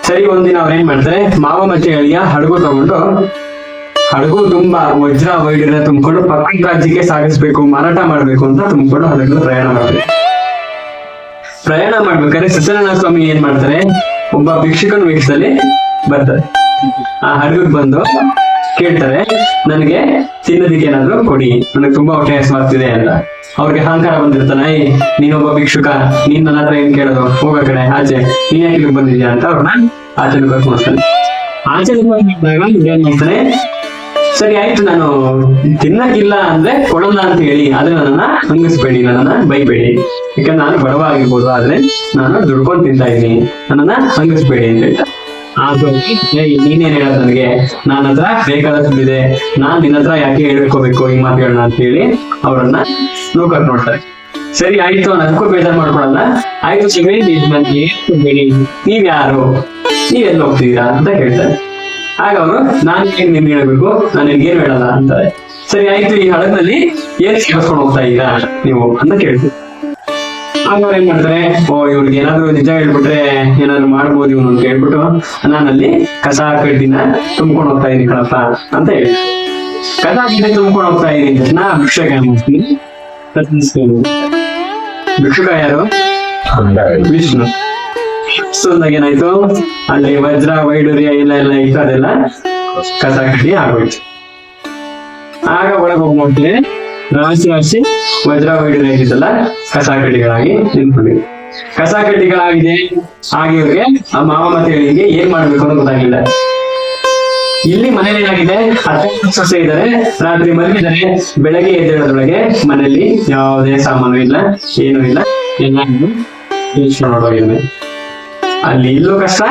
ಸರಿ, ಒಂದಿನ ಅವ್ರು ಏನ್ ಮಾಡ್ತಾರೆ? ಮಾವ ಅಳಿಯ ಹಡಗು ತಗೊಂಡು ಹಡಗು ತುಂಬಾ ವಜ್ರ ವೈಡ್ಯರ ತುಂಬಿಕೊಂಡು ಪಕ್ಕದ ರಾಜ್ಯಕ್ಕೆ ಸಾಗಿಸ್ಬೇಕು, ಮಾರಾಟ ಮಾಡ್ಬೇಕು ಅಂತ ತುಂಬಿಕೊಂಡು ಹಡಗು ಪ್ರಯಾಣ ಮಾಡ್ತಾರೆ. ಪ್ರಯಾಣ ಮಾಡ್ಬೇಕಾದ್ರೆ ಸತ್ಯನಾರಾಯಣ ಸ್ವಾಮಿ ಏನ್ ಮಾಡ್ತಾರೆ? ಒಬ್ಬ ಭಿಕ್ಷುಕನ ವೇಷದಲ್ಲಿ ಬರ್ತಾರೆ. ಆ ಹಡಗಕ್ಕೆ ಬಂದು ಕೇಳ್ತಾರೆ, ನನಗೆ ತಿನ್ನೋದಕ್ಕೆ ಏನಾದ್ರು ಕೊಡಿ. ನನಗೆ ತುಂಬಾ ಹೊಟ್ಟೆ ಮಾಡ್ತಿದೆ ಅಂತ. ಅವ್ರಿಗೆ ಅಹಂಕಾರ ಬಂದಿರ್ತಾನೆ ಏಯ್ ನೀನೊಬ್ಬ ಭಿಕ್ಷುಕ. ನೀನ್ ನನ್ನ ಹತ್ರ ಏನ್ ಕೇಳೋದು? ಹೋಗೋ ಕಡೆ, ಆಚೆ. ನೀನ್ ಯಾಕೆ ಬಂದಿದ್ಯಾ? ಅಂತ ಅವ್ರನ್ನ ಆಚೆ ಕರ್ಕೊಂಡ್ತಾನೆ ಆಚೆ ಮಾಡ್ತಾನೆ ಸರಿ, ಆಯ್ತು. ನಾನು ತಿನ್ನಕ್ಕಿಲ್ಲ ಅಂದ್ರೆ ಕೊಡಲ್ಲ ಅಂತ ಹೇಳಿ. ಆದ್ರೆ ನನ್ನ ಹಂಗಿಸ್ಬೇಡಿ ನನ್ನನ್ನ ಬೈಬೇಡಿ. ಯಾಕಂದ್ರೆ ನಾನು ಬಡವ ಆಗಿರ್ಬೋದು ಆದ್ರೆ ನಾನು ದುಡ್ಕೊಂಡು ತಿಂತಾ ಇದ್ದೀನಿ. ನನ್ನನ್ನ ಹಂಗಿಸ್ಬೇಡಿ ಅಂತ ಹೇಳ್ತಾ. ಆದ್ರೂ ನೀನೇನ್ ಹೇಳೋದು ನನಗೆ? ನನ್ನ ಹತ್ರ ಬೇಕಾದ ಇದೆ. ನಾನ್ ನಿನ್ನ ಹತ್ರ ಯಾಕೆ ಹೇಳ್ಕೋಬೇಕು ಈ ಮಾತುಗಳನ್ನ ಅಂತ ಹೇಳಿ ಅವ್ರನ್ನ ನೋಕರ್ ನೋಡ್ತಾರೆ. ಸರಿ, ಆಯ್ತು. ಅದಕ್ಕೂ ಬೇಜಾರ್ ಮಾಡ್ಕೊಳಲ್ಲ. ಆಯ್ತು ಏನ್ ಕೊಡ್ಬೇಡಿ ನೀವ್ ಯಾರು? ಹೋಗ್ತಿದ್ದೀರಾ ಅಂತ ಕೇಳ್ತಾರೆ. ಆಗ ಅವರು ನಾನು ಏನ್ ನಿನ್ ಹೇಳ್ಬೇಕು? ನಾನು ಏನ್ ಹೇಳಲ್ಲ ಅಂತಾರೆ. ಸರಿ ಆಯ್ತು ಈ ಹಡಗ್ನಲ್ಲಿ ಏನ್ ಸೇರಿಸ್ಕೊಂಡು ಹೋಗ್ತಾ ಇದ್ದೀರಾ? ನೀವು ಅಂತ ಕೇಳ್ತೀವಿ ಆಗ ಅವ್ರು ಏನ್ ಮಾಡ್ತಾರೆ? ಓ ಇವ್ರಿಗೆ ಏನಾದ್ರು ನಿಜ ಹೇಳ್ಬಿಟ್ರೆ ಏನಾದ್ರು ಮಾಡ್ಬೋದು ಇವನು ಅಂತ ಹೇಳ್ಬಿಟ್ಟು ನಾನಲ್ಲಿ ಕಸ ಕಡ್ಡಿನ ತುಂಬ್ಕೊಂಡು ಹೋಗ್ತಾ ಇದೀನಿ ಕಣಪ್ಪ ಅಂತ ಹೇಳಿ ಕಸ ಕಡ್ಡಿ ತುಂಬ್ಕೊಂಡು ಹೋಗ್ತಾ ಇದೀನಿ ಅಂತ ನಾ ಭಿಕ್ಷಕ. ಭಿಕ್ಷುಕ ಯಾರು? ವಿಷ್ಣು. ಸುಂದಾಗ ಏನಾಯ್ತು? ಅಲ್ಲಿ ವಜ್ರ, ವೈಡೂರ್ಯ ಇಲ್ಲ ಎಲ್ಲ ಇತ್ತು ಅದೆಲ್ಲ ಕಸ ಕಡ್ಡಿ ಆಗೋಯ್ತು. ಆಗ ಒಳಗೆ ಹೋಗಿ ನೋಡ್ತೀನಿ ರಾಶಿ ರಾಶಿ ವಜ್ರ, ವೈಡೂರ್ಯ ಇದ್ದಿದ್ದಲ್ಲ ಕಸ ಕಡ್ಡಿಗಳಾಗಿ ನಿಂತ್ಕೊಂಡಿದೆ ಕಸ ಕಡ್ಡಿಗಳಾಗಿದೆ ಹಾಗೆ ಇವ್ರಿಗೆ, ಆ ಮಾವ ಮತ್ತೆ ಹೇಳಿಗೆ ಏನ್ ಮಾಡ್ಬೇಕು ಅಂತ ಗೊತ್ತಾಗಿಲ್ಲ. ಇಲ್ಲಿ ಮನೇಲಿ ಏನಾಗಿದೆ? ಹತ್ತೈದು ಸೊಸೆ ಇದ್ದಾರೆ. ರಾತ್ರಿ ಮಲಗಿದ್ದಾರೆ ಬೆಳಗ್ಗೆ ಎದ್ದೇಳೋದ್ರೊಳಗೆ ಮನೆಯಲ್ಲಿ ಯಾವುದೇ ಸಾಮಾನು ಇಲ್ಲ, ಏನೂ ಇಲ್ಲ. ಎಲ್ಲ ನೋಡೋಗಿದೆ ಅಲ್ಲಿ ಇಲ್ಲೂ ಕಷ್ಟ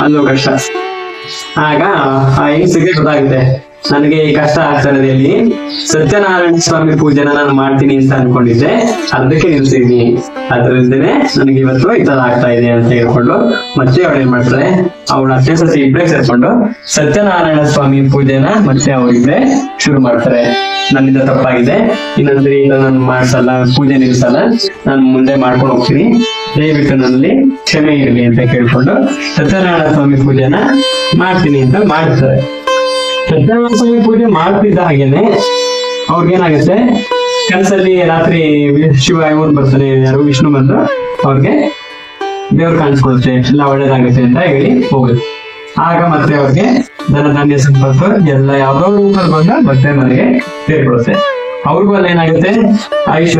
ಅಲ್ಲೂ ಕಷ್ಟ ಆಗ ಆ ಹೆಂಗಸಿಗೆ ಗೊತ್ತಾಗುತ್ತೆ. ನನಗೆ ಕಷ್ಟ ಆಗ್ತಾ ಇಲ್ಲಿ ಸತ್ಯನಾರಾಯಣ ಸ್ವಾಮಿ ಪೂಜೆನ ನಾನು ಮಾಡ್ತೀನಿ ಅಂತ ಅನ್ಕೊಂಡಿದ್ದೆ. ಅದಕ್ಕೆ ನಿಲ್ಸಿದ್ನಿ. ಅದರಿಂದನೇ ನನಗೆ ಇವತ್ತು ಈ ತರ ಆಗ್ತಾ ಇದೆ ಅಂತ ಹೇಳ್ಕೊಂಡು ಮತ್ತೆ ಅವ್ರು ಏನ್ ಮಾಡ್ತಾರೆ. ಅವಳ ಅತ್ತೆ ಸತಿ ಇಬ್ಬರೇ ಸೇರ್ಕೊಂಡು ಸತ್ಯನಾರಾಯಣ ಸ್ವಾಮಿ ಪೂಜೆನ ಮತ್ತೆ ಅವರಿಬ್ಬರೇ ಶುರು ಮಾಡ್ತಾರೆ. ನನ್ನಿಂದ ತಪ್ಪಾಗಿದೆ. ಇನ್ನೊಂದ್ಸರಿ ಈಗ ನಾನು ಮಾಡ್ಸಲ್ಲ, ಪೂಜೆ ನಿಲ್ಸಲ್ಲ. ನಾನು ಮುಂದೆ ಮಾಡ್ಕೊಂಡು ಹೋಗ್ತೀನಿ. ದಯವಿಟ್ಟು ನನ್ನಲ್ಲಿ ಕ್ಷಮೆ ಇರಲಿ ಅಂತ ಕೇಳ್ಕೊಂಡು ಸತ್ಯನಾರಾಯಣ ಸ್ವಾಮಿ ಪೂಜೆನ ಮಾಡ್ತೀನಿ ಅಂತ ಮಾಡ್ತಾರೆ ಸತ್ಯನಾರಾಯಣ ಸ್ವಾಮಿ ಪೂಜೆ ಮಾಡ್ತಿದ್ದ ಹಾಗೇನೆ ಅವ್ರಿಗೇನಾಗುತ್ತೆ ಕನಸಲ್ಲಿ ರಾತ್ರಿ ಶಿವ ಇವನು ಬರ್ತಾನೆ ಯಾರು ವಿಷ್ಣು ಬಂದು ಅವ್ರಿಗೆ ದೇವ್ರು ಕಾಣಿಸ್ಕೊಳುತ್ತೆ, ಎಲ್ಲ ಒಳ್ಳೇದಾಗುತ್ತೆ ಅಂತ ಹೇಳಿ ಹೋಗುತ್ತೆ ಆಗ ಮತ್ತೆ ಅವ್ರಿಗೆ ಧನ ಧಾನ್ಯ ಸಂಪತ್ತು ಎಲ್ಲ ಯಾವ್ದೋ ರೂಪದಲ್ಲಿ ಬಂದ ಮತ್ತೆ ಮನೆಗೆ ಸೇರ್ಕೊಳುತ್ತೆ. ಅವ್ರಿಗೂ ಅಲ್ಲಿ ಏನಾಗುತ್ತೆ? ಆಯುಷ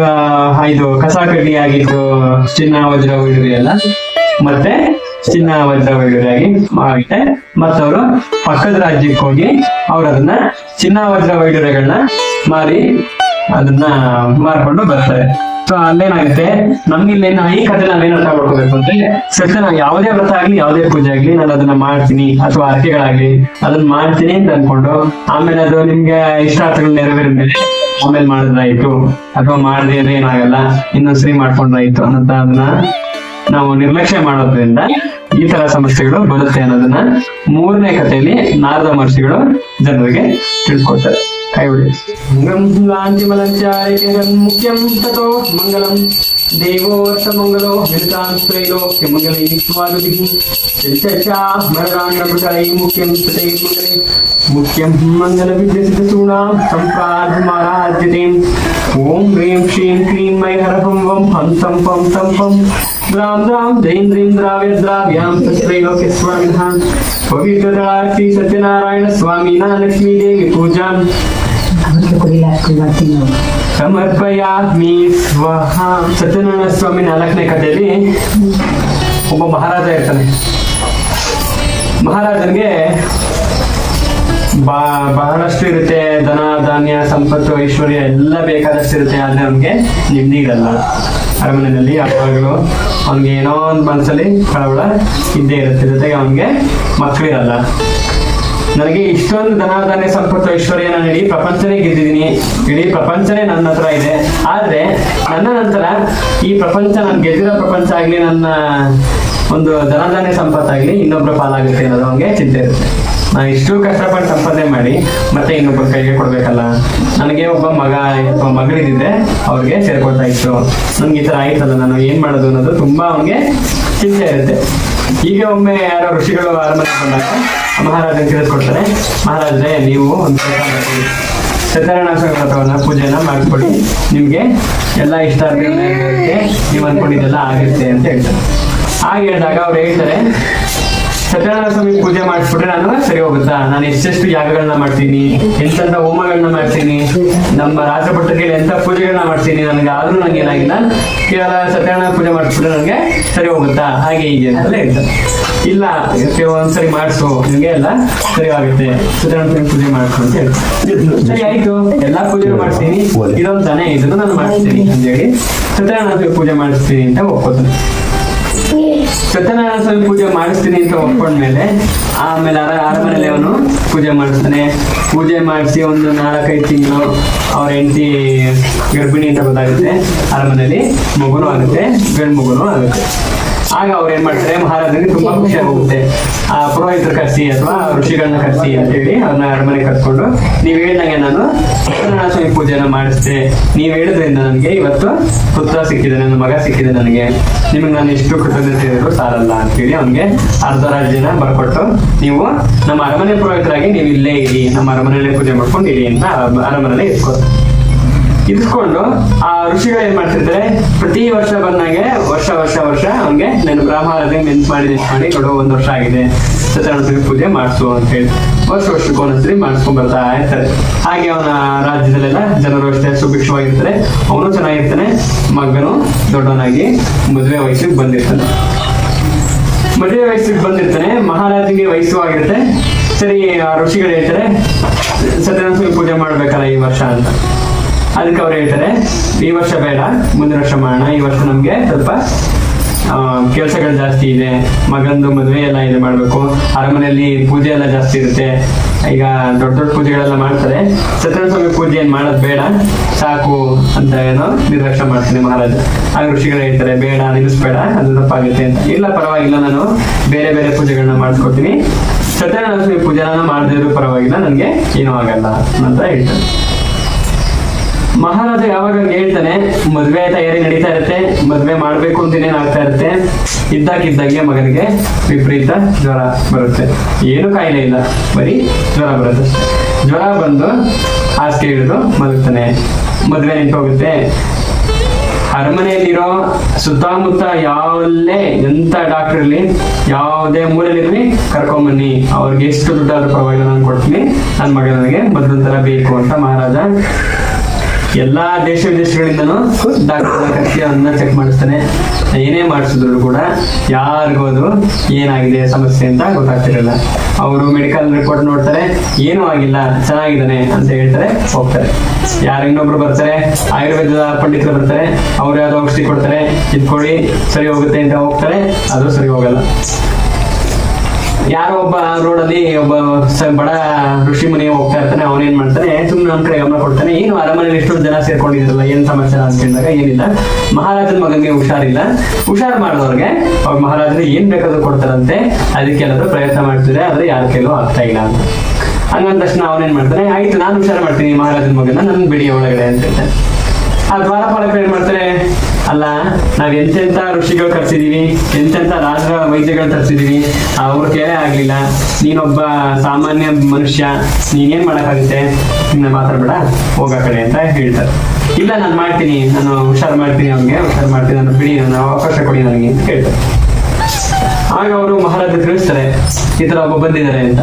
ಇದು ಕಸ ಕಡ್ಡಿ ಆಗಿದ್ದು, ಚಿನ್ನ, ವಜ್ರ ವೈಡೂರ್ಯ ಎಲ್ಲ ಮತ್ತೆ ಚಿನ್ನ ವಜ್ರ ವೈಡೂರ್ಯಾಗಿ ಮತ್ತ ಮತ್ತವರು ಪಕ್ಕದ ರಾಜ್ಯಕ್ಕೆ ಹೋಗಿ ಅವ್ರು ಅದನ್ನ ಚಿನ್ನ ವಜ್ರ ಮಾರಿ ಅದನ್ನ ಮಾರ್ಕೊಂಡು ಬರ್ತಾರೆ. ಸೊ ಅಲ್ಲೇನಾಗುತ್ತೆ? ನಮ್ಗಿಲ್ಲೇನ ಈ ಕಥೆ ನಾವೇನ್ ಅರ್ಥ ಮಾಡ್ಕೋಬೇಕು ಅಂದ್ರೆ, ಸತ್ಯ ನಾವು ಯಾವುದೇ ವ್ರತ ಆಗ್ಲಿ, ಯಾವುದೇ ಪೂಜೆ ಆಗ್ಲಿ, ನಾನು ಅದನ್ನ ಮಾಡ್ತೀನಿ. ಅಥವಾ ಅರ್ಕೆಗಳಾಗ್ಲಿ ಅದನ್ನ ಮಾಡ್ತೀನಿ ಅಂತ ಅನ್ಕೊಂಡು, ಆಮೇಲೆ ಅದು ನಿಮ್ಗೆ ಇಷ್ಟಾರ್ಥಗಳು ನೆರವೇರಿದ್ಮೇಲೆ ಆಮೇಲೆ ಮಾಡಿದ್ರಾಯ್ತು. ಅಥವಾ ಮಾಡದೇ ಏನಾಗಲ್ಲ, ಇನ್ನೊಂದ್ಸರಿ ಮಾಡ್ಕೊಂಡ್ರಾಯ್ತು ಅಂತ ಅದನ್ನ ನಾವು ನಿರ್ಲಕ್ಷ್ಯ ಮಾಡೋದ್ರಿಂದ ಈ ತರ ಸಮಸ್ಯೆಗಳು ಬರುತ್ತೆ ಅನ್ನೋದನ್ನ ಮೂರನೇ ಕಥೆಯಲ್ಲಿ ನಾರದ ಮಹರ್ಷಿಗಳು ಜನರಿಗೆ ತಿಳ್ಕೊಡ್ತಾರೆ. ಕೈ ಹೊಡಿ. ಮುಖ್ಯಂ ತಥೋ ಮಂಗಲಂ. ದೇವೋರ್ಥ ಮಂಗಲೋ ವಿನತಾಂತ್ರೈಲೋ ಮಂಗಲೈ ಸ್ವಾಗತಿ ಮರಣಾಂಡೈ ಮುಖ್ಯಂ ತಥೈ ಮಂಗಲೇ. ಮುಖ್ಯಂ ಮಂಗಲ ವಿದ್ಯಸಿತೂಣಾಂ ಸಂಪ್ರಾಧಮಾರಾಧ್ಯತೆ ಓಂ ಹ್ರೀಂ ಶ್ರೀಂ ಕ್ರೀಂ ಮೈ ಹರಪಂ ವಂ ಪಂ ತಂ ಪಂ. ತಂ ಪಂ ದ್ರಾಂ ದ್ರಾಂ ದೈಂ ದ್ರೀಂ ದ್ರಾವ್ಯ, ದ್ರಾವ್ಯಾಂ ತತ್ರೈಲೋಕ್ಯ ಸ್ವಾಮಿನಃ. ಪವಿತ್ರದಳಾರ್ತಿ ಸತ್ಯನಾರಾಯಣ ಸ್ವಾಮಿನ ಲಕ್ಷ್ಮೀ ದೇವಿ ಪೂಜಾಂ. ಸಮರ್ಪಯಾಮಿ ಸ್ವಹ ಸತ್ಯನಾರಾಯಣ ಸ್ವಾಮಿ ನಾಲ್ಕನೇ ಕಥೆಯಲ್ಲಿ ಒಬ್ಬ ಮಹಾರಾಜ ಇರ್ತಾನೆ. ಮಹಾರಾಜನಿಗೆ ಬಾ, ಬಹಳಷ್ಟು ಇರುತ್ತೆ ಧನ ಧಾನ್ಯ, ಸಂಪತ್ತು, ಐಶ್ವರ್ಯ ಎಲ್ಲ ಬೇಕಾದಷ್ಟು ಇರುತ್ತೆ. ಆದ್ರೆ ಅವ್ನಿಗೆ ನೆಮ್ಮದಿ ಇರಲ್ಲ ಅರಮನೆಯಲ್ಲಿ ಯಾವಾಗಲೂ ಅವ್ನಿಗೆ ಏನೋ ಒಂದು ಮನಸ್ಸಲ್ಲಿ ಕಳವಳ ಇದ್ದೇ ಇರುತ್ತೆ. ಜೊತೆಗೆ ಅವನಿಗೆ ಮಕ್ಕಳಿರಲ್ಲ ನನಗೆ ಇಷ್ಟೊಂದು ಧನ ಧಾನ್ಯ, ಸಂಪತ್ತು ಐಶ್ವರ್ಯ ನಾನು ಇಡೀ ಪ್ರಪಂಚನೇ ಗೆದ್ದಿದ್ದೀನಿ. ಇಡೀ ಪ್ರಪಂಚನೇ ನನ್ನ ಹತ್ರ ಇದೆ. ಆದ್ರೆ ನನ್ನ ನಂತರ ಈ ಪ್ರಪಂಚ, ನಾನು ಗೆದ್ದಿರೋ ಪ್ರಪಂಚ ಆಗ್ಲಿ, ನನ್ನ ಒಂದು ಧನ ಧಾನ್ಯ ಸಂಪತ್ತಾಗ್ಲಿ ಇನ್ನೊಬ್ಬರ ಪಾಲಾಗುತ್ತೆ ಅನ್ನೋದು ಅವನಿಗೆ ಚಿಂತೆ ಇರುತ್ತೆ. ಇಷ್ಟು ಕಷ್ಟಪಟ್ಟು ಸಂಪಾದನೆ ಮಾಡಿ ಮತ್ತೆ ಇನ್ನೊಬ್ಬ ಕೈಗೆ ಕೊಡ್ಬೇಕಲ್ಲ? ನನಗೆ ಒಬ್ಬ ಮಗ, ಒಬ್ಬ ಮಗಳಿದ್ದೆ ಅವ್ರಿಗೆ ಸೇರ್ಕೊಳ್ತಾ ಇತ್ತು. ನನ್ಗೆ ಈ ತರ ಆಯ್ತಲ್ಲ, ನಾನು ಏನ್ ಮಾಡೋದು ಅನ್ನೋದು ತುಂಬಾ ಅವನಿಗೆ ಚಿಂತೆ ಇರುತ್ತೆ. ಈಗ ಒಮ್ಮೆ ಯಾರೋ ಋಷಿಗಳು ಅರಮನೆ ಬಂದಾಗ ಮಹಾರಾಜನ ತಿಳಿಸ್ಕೊಡ್ತಾರೆ ಮಹಾರಾಜರೇ, ನೀವು ಒಂದು ಸತ್ಯನಾರಾಯಣ ವ್ರತವನ್ನ ಪೂಜೆನ ಮಾಡಿಸ್ಕೊಡಿ ನಿಮ್ಗೆ ಎಲ್ಲ ಇಷ್ಟ ನೀವು ಅನ್ಕೊಂಡಿದ್ದೆಲ್ಲ ಆಗುತ್ತೆ ಅಂತ ಹೇಳ್ತಾರೆ. ಹಾಗೆ ಹೇಳಿದಾಗ ಅವ್ರು ಹೇಳ್ತಾರೆ ಸತ್ಯನಾರಾಯಣ ಸ್ವಾಮಿ ಪೂಜೆ ಮಾಡಿಸ್ಬಿಟ್ರೆ ನಾನು ಸರಿ ಹೋಗುತ್ತಾ? ನಾನು ಎಷ್ಟೆಷ್ಟು ಯಾಗಗಳನ್ನ ಮಾಡ್ತೀನಿ ಎಂತೆಂತ ಹೋಮಗಳನ್ನ ಮಾಡ್ತೀನಿ, ನಮ್ಮ ರಾಜಭಟ್ಟರಿಗೆ ಎಂತ ಪೂಜೆಗಳನ್ನ ಮಾಡ್ತೀನಿ ನನಗೆ ಆದ್ರೂ ನಂಗೆ ಏನಾಗಿಲ್ಲ. ಕೇವಲ ಸತ್ಯನಾರಾಯಣ ಪೂಜೆ ಮಾಡಿಸ್ಬಿಟ್ರೆ ನನಗೆ ಸರಿ ಹೋಗುತ್ತಾ? ಹಾಗೆ ಹೀಗೆ ಅಂತ ಹೇಳ್ತಾರೆ ಇಲ್ಲ ಒಂದ್ಸರಿ ಮಾಡಿಸು ನಿಮಗೆ ಎಲ್ಲ ಸರಿ ಆಗುತ್ತೆ. ಸತ್ಯನಾರಾಯಣ ಪೂಜೆ ಮಾಡಿಸು ಅಂತ ಹೇಳಿ ಸರಿ ಆಯ್ತು. ಎಲ್ಲಾ ಪೂಜೆ ಮಾಡ್ತೀನಿ. ಇದೊಂದು ತಾನೇ ಇದನ್ನು ನಾನು ಮಾಡ್ತೀನಿ ಅಂತ ಹೇಳಿ ಸತ್ಯನಾರಾಯಣ ಪೂಜೆ ಮಾಡಿಸ್ತೀನಿ ಅಂತ ಒಪ್ಕೋತಾನೆ ಸತ್ಯನಾರಾಯಣ ಸ್ವಾಮಿ ಪೂಜೆ ಮಾಡಿಸ್ತೀನಿ ಅಂತ ಒಪ್ಕೊಂಡ್ಮೇಲೆ ಆಮೇಲೆ ಅರ ಅರಮನೆಯಲ್ಲಿ ಅವನು ಪೂಜೆ ಮಾಡಿಸ್ತಾನೆ. ಪೂಜೆ ಮಾಡಿಸಿ ಒಂದು ನಾಲ್ಕೈದು ತಿಂಗಳು ಅವ್ರ ಹೆಂಡತಿ ಗರ್ಭಿಣಿ ಅಂತ ಗೊತ್ತಾಗುತ್ತೆ. ಅರಮನೆಯಲ್ಲಿ ಮಗುನೂ ಆಗುತ್ತೆ ಗಂಡು ಮಗುನೂ ಆಗುತ್ತೆ. ಆಗ ಅವ್ರು ಏನ್ ಮಾಡ್ತಾರೆ, ಮಹಾರಾಜನಿಗೆ ತುಂಬಾ ಖುಷಿ ಆಗುತ್ತೆ. ಆ ಪುರೋಹಿತರು ಕರ್ಸಿ ಅಥವಾ ಋಷಿಗಳನ್ನ ಕರ್ಸಿ ಅಂತ ಹೇಳಿ ಅವ್ರನ್ನ ಅರಮನೆ ಕರ್ಕೊಂಡು, ನೀವ್ ಹೇಳ್ದಂಗೆ ನಾನು ಸತ್ಯನಾರಾಯಣ ಪೂಜೆಯನ್ನ ಮಾಡಿಸ್ದೆ. ನೀವ್ ಹೇಳಿದ್ರಿಂದ ನನಗೆ ಇವತ್ತು ಪುತ್ರ ಸಿಕ್ಕಿದೆ, ನನ್ನ ಮಗ ಸಿಕ್ಕಿದೆ ನನಗೆ. ನಿಮ್ಗೆ ನಾನು ಎಷ್ಟು ಕೃತಜ್ಞತೆ ಇದ್ರು ಸಾರಲ್ಲ ಅಂತೇಳಿ ಅವ್ನಿಗೆ ಅರ್ಧ ರಾಜ್ಯನ ಬರ್ಕೊಟ್ಟು, ನೀವು ನಮ್ಮ ಅರಮನೆ ಪುರೋಹಿತರಾಗಿ ನೀವು ಇಲ್ಲೇ ಇರಿ, ನಮ್ಮ ಅರಮನೆಯಲ್ಲೇ ಪೂಜೆ ಮಾಡ್ಕೊಂಡು ಇರಿ ಅಂತ ಅರಮನೆಯಲ್ಲೇ ಇಟ್ಕೋತಾರೆ ಇದ್ಕೊಂಡು ಆ ಋಷಿಗಳು ಏನ್ ಮಾಡ್ತಿರ್ತಾರೆ? ಪ್ರತಿ ವರ್ಷ ಬಂದಾಗೆ ವರ್ಷ ವರ್ಷ ವರ್ಷ ಅವ್ನಿಗೆ ನನ್ನ ಬ್ರಹ್ಮಾರಾಧನೆ ನೆನ್ಪು ಮಾಡಿ ನೆನ್ಪು ಮಾಡಿ ಕೊಡೋ ಒಂದ್ ವರ್ಷ ಆಗಿದೆ. ಸತ್ಯನಾರಾಯಣ ಪೂಜೆ ಮಾಡಿಸು ಅಂತ ಹೇಳಿ ವರ್ಷ ವರ್ಷಕ್ಕೆ ಒಂದೊಂದ್ಸರಿ ಮಾಡಿಸ್ಕೊಂಡ್ ಬರ್ತಾ ಇರ್ತಾರೆ. ಹಾಗೆ ಅವನ ರಾಜ್ಯದಲ್ಲೆಲ್ಲ ಜನರು ಅಷ್ಟೇ ಸುಭಿಕ್ಷವಾಗಿರ್ತಾರೆ. ಅವನು ಚೆನ್ನಾಗಿರ್ತಾನೆ, ಮಗನು ದೊಡ್ಡವನಾಗಿ ಮದುವೆ ವಯಸ್ಸಿಗೆ ಬಂದಿರ್ತಾನೆ. ಮದುವೆ ವಯಸ್ಸಿಗೆ ಬಂದಿರ್ತಾನೆ ಮಹಾರಾಜಿಗೆ ವಯಸ್ಸು ಆಗಿರುತ್ತೆ. ಸರಿ, ಆ ಋಷಿಗಳು ಹೇಳ್ತಾರೆ, ಸತ್ಯನಾರಾಯಣ ಪೂಜೆ ಮಾಡ್ಬೇಕಲ್ಲ ಈ ವರ್ಷ ಅಂತ. ಅದಕ್ಕೆ ಅವ್ರು ಹೇಳ್ತಾರೆ, ಈ ವರ್ಷ ಬೇಡ, ಮುಂದಿನ ವರ್ಷ ಮಾಡೋಣ. ಈ ವರ್ಷ ನಮ್ಗೆ ಸ್ವಲ್ಪ ಕೆಲಸಗಳು ಜಾಸ್ತಿ ಇದೆ, ಮಗಂದು ಮದುವೆ ಎಲ್ಲ ಇದೆ ಮಾಡಬೇಕು. ಅರಮನೆಯಲ್ಲಿ ಪೂಜೆ ಎಲ್ಲ ಜಾಸ್ತಿ ಇರುತ್ತೆ. ಈಗ ದೊಡ್ಡ ದೊಡ್ಡ ಪೂಜೆಗಳೆಲ್ಲ ಮಾಡ್ತಾರೆ. ಸತ್ಯನಾರಾಯಣ ಸ್ವಾಮಿ ಪೂಜೆ ಏನು ಮಾಡೋದು ಬೇಡ. ಸಾಕು ಅಂತ ಏನೋ ನಿರ್ಲಕ್ಷ್ಯ ಮಾಡ್ತೀನಿ ಮಹಾರಾಜ. ಆಗ ಋಷಿಗಳು ಹೇಳ್ತಾರೆ, ಬೇಡ, ನಿಲ್ಲಿಸ್ಬೇಡ, ಅದು ತಪ್ಪಾಗುತ್ತೆ ಅಂತ. ಇಲ್ಲ, ಪರವಾಗಿಲ್ಲ, ನಾನು ಬೇರೆ ಬೇರೆ ಪೂಜೆಗಳನ್ನ ಮಾಡಿಸ್ಕೊತೀನಿ ಸತ್ಯನಾರಾಯಣ ಸ್ವಾಮಿ ಪೂಜೆ ನಾನು ಮಾಡದೇ ಇರೋ ಪರವಾಗಿಲ್ಲ, ನನಗೆ ಏನೂ ಆಗಲ್ಲ ಅಂತ ಹೇಳ್ತಾರೆ. ಮಹಾರಾಜ ಯಾವಾಗ ಹೇಳ್ತಾನೆ, ಮದ್ವೆ ತಯಾರಿ ನಡೀತಾ ಇರುತ್ತೆ, ಮದ್ವೆ ಮಾಡ್ಬೇಕು ಅಂತ ಆಗ್ತಾ ಇರುತ್ತೆ. ಇದ್ದಾಗಿದ್ದಾಗೆ ಮಗನಿಗೆ ವಿಪರೀತ ಜ್ವರ ಬರುತ್ತೆ. ಏನು ಕಾಯಿಲೆ ಇಲ್ಲ, ಬರೀ ಜ್ವರ ಬರುತ್ತೆ ಜ್ವರ ಬಂದು ಹಾಸಿಗೆ ಹಿಡಿದು ಮಲಗ್ತಾನೆ. ಮದ್ವೆ ನಿಂತೋಗುತ್ತೆ ಅರಮನೆಯಲ್ಲಿರೋ ಸುತ್ತಮುತ್ತ ಯಾವಲ್ಲೇ ಎಂತ ಡಾಕ್ಟರ್ ಇರ್ಲಿ, ಯಾವುದೇ ಮೂಲೆಯಲ್ಲಿ ಕರ್ಕೊಂಬನ್ನಿ. ಅವ್ರಿಗೆ ಎಷ್ಟು ದುಡ್ಡಾದ್ರೂ ಪರವಾಗಿಲ್ಲ, ನಾನು ಕೊಡ್ತೀನಿ. ನನ್ನ ಮಗ ನನಗೆ ಬೇಕು ಅಂತ ಮಹಾರಾಜ ಎಲ್ಲಾ ದೇಶ ವಿದೇಶಗಳಿಂದನು ಡಾಕ್ಟರ್ ಕರ್ಸಿ ಅವನ್ನ ಚೆಕ್ ಮಾಡಿಸ್ತಾನೆ. ಏನೇ ಮಾಡಿಸಿದ್ರು ಕೂಡ ಯಾರಿಗೂ ಅದು ಏನಾಗಿದೆ, ಸಮಸ್ಯೆ ಅಂತ ಗೊತ್ತಾಗ್ತಿರಲ್ಲ. ಅವರು ಮೆಡಿಕಲ್ ರಿಪೋರ್ಟ್ ನೋಡ್ತಾರೆ, ಏನೂ ಆಗಿಲ್ಲ, ಚೆನ್ನಾಗಿದ್ದಾನೆ ಅಂತ ಹೇಳ್ತಾರೆ, ಹೋಗ್ತಾರೆ. ಯಾರು ಇನ್ನೊಬ್ರು ಬರ್ತಾರೆ, ಆಯುರ್ವೇದದ ಪಂಡಿತರು ಬರ್ತಾರೆ, ಅವ್ರು ಯಾವ್ದೋ ಔಷಧಿ ಕೊಡ್ತಾರೆ, ಇದ್ಕೊಳ್ಳಿ, ಸರಿ ಹೋಗುತ್ತೆ ಅಂತ ಹೋಗ್ತಾರೆ ಅದು ಸರಿ ಹೋಗಲ್ಲ. ಯಾರೋ ಒಬ್ಬ ರೋಡಲ್ಲಿ ಒಬ್ಬ ಸ- ಬಡ ಋಷಿ ಮನೆಗೆ ಹೋಗ್ತಾ ಇರ್ತಾನೆ ಅವನೇನ್ ಮಾಡ್ತಾನೆ ಸುಮ್ಮನೆ ಒಂದ್ ಕಡೆ ಗಮನ ಕೊಡ್ತಾನೆ, ಏನು ಅರಮನೆಯಲ್ಲಿ ಎಷ್ಟೊಂದು ಜನ ಸೇರ್ಕೊಂಡಿದ್ರಲ್ಲ, ಏನ್ ಸಮಾಚಾರ ಅಂತ ಕೇಳಿದಾಗ ಏನಿಲ್ಲ. ಮಹಾರಾಜನ ಮಗನಿಗೆ ಹುಷಾರಿಲ್ಲ. ಹುಷಾರ್ ಮಾಡಿದವ್ರಿಗೆ, ಅವ್ರ ಮಹಾರಾಜರು ಏನ್ ಬೇಕಾದ್ರೂ ಕೊಡ್ತಾರಂತೆ ಅದಕ್ಕೆಲ್ಲರೂ ಪ್ರಯತ್ನ ಮಾಡ್ತಿದ್ರೆ, ಆದ್ರೆ ಯಾರ ಕೈಲೂ ಆಗ್ತಾ ಇಲ್ಲ ಅಂತ. ಹಂಗಂದ ತಕ್ಷಣ ಅವನೇನ್ ಮಾಡ್ತಾನೆ, ಆಯ್ತು, ನಾನು ಹುಷಾರ್ ಮಾಡ್ತೀನಿ ಮಹಾರಾಜನ ಮಗನ ನನ್ನ ಬಿಡಿ ಒಳಗಡೆ ಅಂತ ಹೇಳ್ತಾನೆ. ಆ ದ್ವಾರಪಾಲಕರು ಏನ್ ಮಾಡ್ತಾರೆ? ಅಲ್ಲ, ನಾವ್ ಎಂತೆಂತ ಋಷಿಗಳು ಕರ್ಸಿದೀವಿ ಎಂತೆಂತ ರಾಜರ ವೈದ್ಯಗಳು ತರ್ಸಿದೀವಿ ಅವ್ರ ಕೇಳೇ ಆಗ್ಲಿಲ್ಲ. ನೀನೊಬ್ಬ ಸಾಮಾನ್ಯ ಮನುಷ್ಯ, ನೀನೇನ್ ಮಾಡಕ್ಕಾಗುತ್ತೆ? ನಿನ್ನ ಬೇಡ, ಹೋಗ ಕಡೆ ಅಂತ ಹೇಳ್ತಾರೆ. ಇಲ್ಲ, ನಾನು ಮಾಡ್ತೀನಿ, ನಾನು ಹುಷಾರ್ ಮಾಡ್ತೀನಿ ಅವ್ನಿಗೆ, ಹುಷಾರ್ ಮಾಡ್ತೀನಿ ನಾನು ಬಿಡಿ ನಾನು ಅವಕಾಶ ಕೊಡಿ ನನಗೆ ಅಂತ ಹೇಳ್ತಾರೆ ಆಗ ಅವರು ಮಹಾರಾಜ ತಿಳಿಸ್ತಾರೆ, ಈ ತರ ಒಬ್ಬ ಬಂದಿದ್ದಾರೆ ಅಂತ.